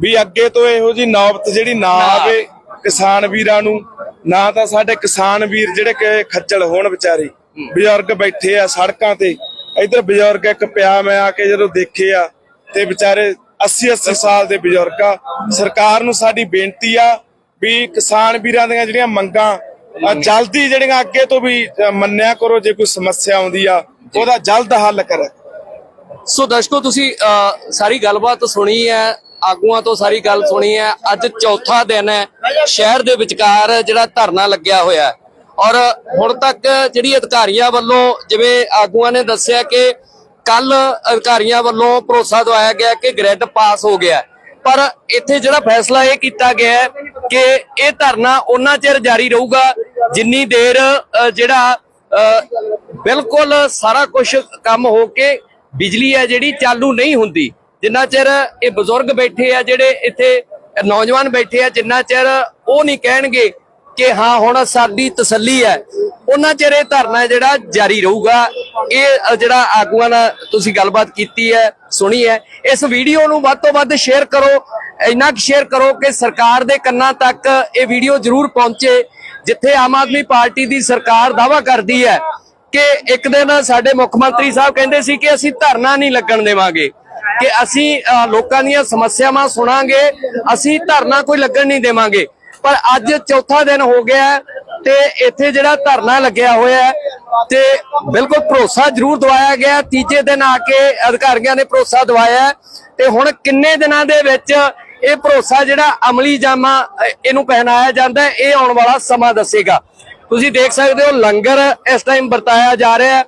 ਵੀ ਅੱਗੇ ਤੋਂ ਇਹੋ ਜੀ ਨੌਬਤ ਜਿਹੜੀ ਨਾ ਆਵੇ ਕਿਸਾਨ ਵੀਰਾਂ ਨੂੰ ਨਾ ਤਾਂ ਸਾਡੇ ਕਿਸਾਨ ਵੀਰ ਜਿਹੜੇ ਕਿ ਖੱਜਲ ਹੋਣ ਵਿਚਾਰੇ। ਬਜ਼ੁਰਗ ਬੈਠੇ ਆ ਸੜਕਾਂ ਤੇ। ਇਧਰ ਬਜ਼ੁਰਗ ਇੱਕ ਪਿਆ ਮੈਂ ਆ ਕੇ ਜਦੋਂ ਦੇਖੇ ਆ ਤੇ ਵਿਚਾਰੇ 80 80 ਸਾਲ ਦੇ ਬਜ਼ੁਰਗ ਆ। ਸਰਕਾਰ ਨੂੰ ਸਾਡੀ ਬੇਨਤੀ ਆ ਵੀ ਕਿਸਾਨ ਵੀਰਾਂ ਦੀਆਂ ਜਿਹੜੀਆਂ ਮੰਗਾਂ ਜਲਦੀ ਜਿਹੜੀਆਂ ਅੱਗੇ ਤੋਂ ਵੀ ਮੰਨਿਆ ਕਰੋ ਜੇ ਕੋਈ ਸਮੱਸਿਆ ਆਉਂਦੀ ਆ ਉਹਦਾ ਜਲਦ ਹੱਲ ਕਰੇ। ਸੋ ਦਰਸ਼ਕੋ ਤੁਸੀਂ ਸਾਰੀ ਗੱਲਬਾਤ ਸੁਣੀ ਹੈ ਆਗੂਆਂ ਤੋਂ ਸਾਰੀ ਗੱਲ ਸੁਣੀ ਹੈ। ਅੱਜ ਚੌਥਾ ਦਿਨ ਹੈ ਸ਼ਹਿਰ ਦੇ ਵਿਚਕਾਰ ਜਿਹੜਾ ਧਰਨਾ ਲੱਗਿਆ ਹੋਇਆ ਹੈ। ਔਰ ਹੁਣ ਤੱਕ ਜਿਹੜੀ ਅਧਿਕਾਰੀਆਂ ਵੱਲੋਂ ਜਿਵੇਂ ਆਗੂਆਂ ਨੇ ਦੱਸਿਆ ਕਿ ਕੱਲ ਅਧਿਕਾਰੀਆਂ ਵੱਲੋਂ ਭਰੋਸਾ ਦਵਾਇਆ ਗਿਆ ਕਿ ਗ੍ਰਿਡ ਪਾਸ ਹੋ ਗਿਆ। ਪਰ ਇੱਥੇ ਜਿਹੜਾ ਫੈਸਲਾ ਇਹ ਕੀਤਾ ਗਿਆ ਹੈ ਕਿ ਇਹ ਧਰਨਾ ਉਹਨਾਂ ਚਿਰ ਜਾਰੀ ਰਹੂਗਾ ਜਿੰਨੀ ਦੇਰ ਜਿਹੜਾ ਅਹ, ਬਿਲਕੁਲ ਸਾਰਾ ਕੁਝ ਕੰਮ ਹੋ ਕੇ ਬਿਜਲੀ ਹੈ ਜਿਹੜੀ ਚਾਲੂ ਨਹੀਂ ਹੁੰਦੀ। ਜਿੰਨਾ ਚਿਰ ਇਹ ਬਜ਼ੁਰਗ ਬੈਠੇ ਆ ਜਿਹੜੇ ਇੱਥੇ ਨੌਜਵਾਨ ਬੈਠੇ ਆ ਜਿੰਨਾ ਚਿਰ ਉਹ ਨਹੀਂ ਕਹਿਣਗੇ ਕਿ ਹਾਂ ਹੁਣ ਸਾਡੀ ਤਸੱਲੀ ਹੈ ਉਹਨਾਂ ਚਿਰ ਇਹ ਧਰਨਾ ਜਿਹੜਾ ਜਾਰੀ ਰਹੂਗਾ। ਇਹ ਜਿਹੜਾ ਆਗੂਆਂ ਨਾਲ ਤੁਸੀਂ ਗੱਲਬਾਤ ਕੀਤੀ ਹੈ, ਸੁਣੀ ਹੈ, ਇਸ ਵੀਡੀਓ ਨੂੰ ਵੱਧ ਤੋਂ ਵੱਧ ਸ਼ੇਅਰ ਕਰੋ, ਇੰਨਾ ਕੁ ਸ਼ੇਅਰ ਕਰੋ ਕਿ ਸਰਕਾਰ ਦੇ ਕੰਨਾਂ ਤੱਕ ਇਹ ਵੀਡੀਓ ਜ਼ਰੂਰ ਪਹੁੰਚੇ, ਜਿੱਥੇ ਆਮ ਆਦਮੀ ਪਾਰਟੀ ਦੀ ਸਰਕਾਰ ਦਾਵਾ ਕਰਦੀ ਹੈ ਕਿ ਇੱਕ ਦਿਨ ਸਾਡੇ ਮੁੱਖ ਮੰਤਰੀ ਸਾਹਿਬ ਕਹਿੰਦੇ ਸੀ ਕਿ ਅਸੀਂ ਧਰਨਾ ਨਹੀਂ ਲੱਗਣ ਦੇਵਾਂਗੇ, ਕਿ ਅਸੀਂ ਲੋਕਾਂ ਦੀਆਂ ਸਮੱਸਿਆਵਾਂ ਸੁਣਾਂਗੇ, ਅਸੀਂ ਧਰਨਾ ਕੋਈ ਲੱਗਣ ਨਹੀਂ ਦੇਵਾਂਗੇ, ਪਰ ਅੱਜ ਚੌਥਾ ਦਿਨ ਹੋ ਗਿਆ ਤੇ ਇੱਥੇ ਜਿਹੜਾ ਧਰਨਾ ਲੱਗਿਆ ਹੋਇਆ ਤੇ ਬਿਲਕੁਲ ਭਰੋਸਾ ਜ਼ਰੂਰ ਦਵਾਇਆ ਗਿਆ ਤੀਜੇ ਦਿਨ ਆ ਕੇ ਅਧਿਕਾਰੀਆਂ ਨੇ ਭਰੋਸਾ ਦਵਾਇਆ ਤੇ ਹੁਣ ਕਿੰਨੇ ਦਿਨਾਂ ਦੇ ਵਿੱਚ ਇਹ ਭਰੋਸਾ ਜਿਹੜਾ ਅਮਲੀ ਜਾਮਾ ਇਹਨੂੰ ਪਹਿਨਾਇਆ ਜਾਂਦਾ ਇਹ ਆਉਣ ਵਾਲਾ ਸਮਾਂ ਦੱਸੇਗਾ। ਤੁਸੀਂ ਦੇਖ ਸਕਦੇ ਹੋ, ਲੰਗਰ ਇਸ ਟਾਈਮ ਵਰਤਾਇਆ ਜਾ ਰਿਹਾ ਹੈ।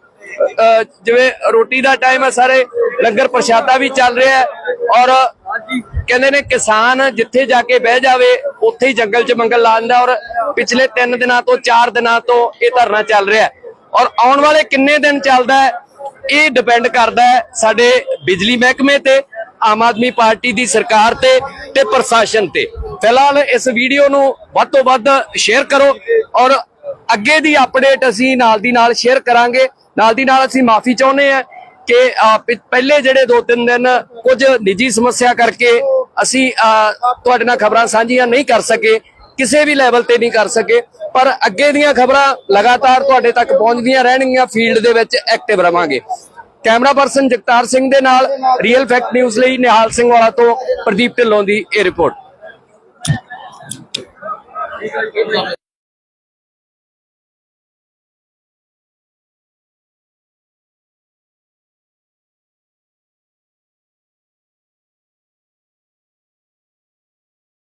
ਜਿਵੇਂ ਰੋਟੀ ਦਾ ਟਾਈਮ ਹੈ ਸਾਰੇ, ਲੰਗਰ ਪ੍ਰਸ਼ਾਦਾ ਵੀ ਚੱਲ ਰਿਹਾ ਹੈ ਔਰ ਕਹਿੰਦੇ ਨੇ ਕਿਸਾਨ ਜਿੱਥੇ ਜਾ ਕੇ ਬਹਿ ਜਾਵੇ, ਉੱਥੇ ਹੀ ਜੰਗਲ 'ਚ ਮੰਗਲ ਲਾ ਔਰ ਪਿਛਲੇ 3 ਦਿਨਾਂ ਤੋਂ 4 ਦਿਨਾਂ ਤੋਂ ਇਹ ਧਰਨਾ ਚੱਲ ਰਿਹਾ ਹੈ। ਔਰ ਆਉਣ ਵਾਲੇ ਕਿੰਨੇ ਦਿਨ ਚੱਲਦਾ ਹੈ, ਇਹ ਡਿਪੈਂਡ ਕਰਦਾ ਹੈ ਸਾਡੇ ਬਿਜਲੀ ਮਹਿਕਮੇ ਤੇ, ਆਮ ਆਦਮੀ ਪਾਰਟੀ ਦੀ ਸਰਕਾਰ ਤੇ ਤੇ ਪ੍ਰਸ਼ਾਸਨ ਤੇ। ਫਿਲਹਾਲ ਇਸ ਵੀਡੀਓ ਨੂੰ ਵੱਧ ਤੋਂ ਵੱਧ ਸ਼ੇਅਰ ਕਰੋ ਔਰ ਅੱਗੇ ਦੀ ਅਪਡੇਟ ਅਸੀਂ ਨਾਲ ਦੀ ਨਾਲ ਸ਼ੇਅਰ ਕਰਾਂਗੇ। ਨਾਲ ਦੀ ਨਾਲ ਅਸੀਂ ਮਾਫੀ ਚਾਹੁੰਦੇ ਹਾਂ ਕਿ ਪਹਿਲੇ ਜਿਹੜੇ ਦੋ ਤਿੰਨ ਦਿਨ ਕੁਝ ਨਿੱਜੀ ਸਮੱਸਿਆ ਕਰਕੇ ਅਸੀਂ ਤੁਹਾਡੇ ਨਾਲ ਖਬਰਾਂ ਸਾਂਝੀਆਂ ਨਹੀਂ ਕਰ ਸਕੇ, ਕਿਸੇ ਵੀ ਲੈਵਲ ਤੇ ਨਹੀਂ ਕਰ ਸਕੇ, ਪਰ ਅੱਗੇ ਦੀਆਂ ਖਬਰਾਂ ਲਗਾਤਾਰ ਤੁਹਾਡੇ ਤੱਕ ਪਹੁੰਚਦੀਆਂ ਰਹਿਣਗੀਆਂ ਫੀਲਡ ਦੇ ਵਿੱਚ ਐਕਟਿਵ ਰਵਾਂਗੇ। ਕੈਮਰਾ ਪਰਸਨ ਜਗਤਾਰ ਸਿੰਘ ਦੇ ਨਾਲ ਰੀਅਲ ਫੈਕਟ ਨਿਊਜ਼ ਲਈ ਨਿਹਾਲ ਸਿੰਘ ਵਾਲਾ ਤੋਂ ਪ੍ਰਦੀਪ ਢਿੱਲੋਂ ਦੀ ਇਹ ਰਿਪੋਰਟ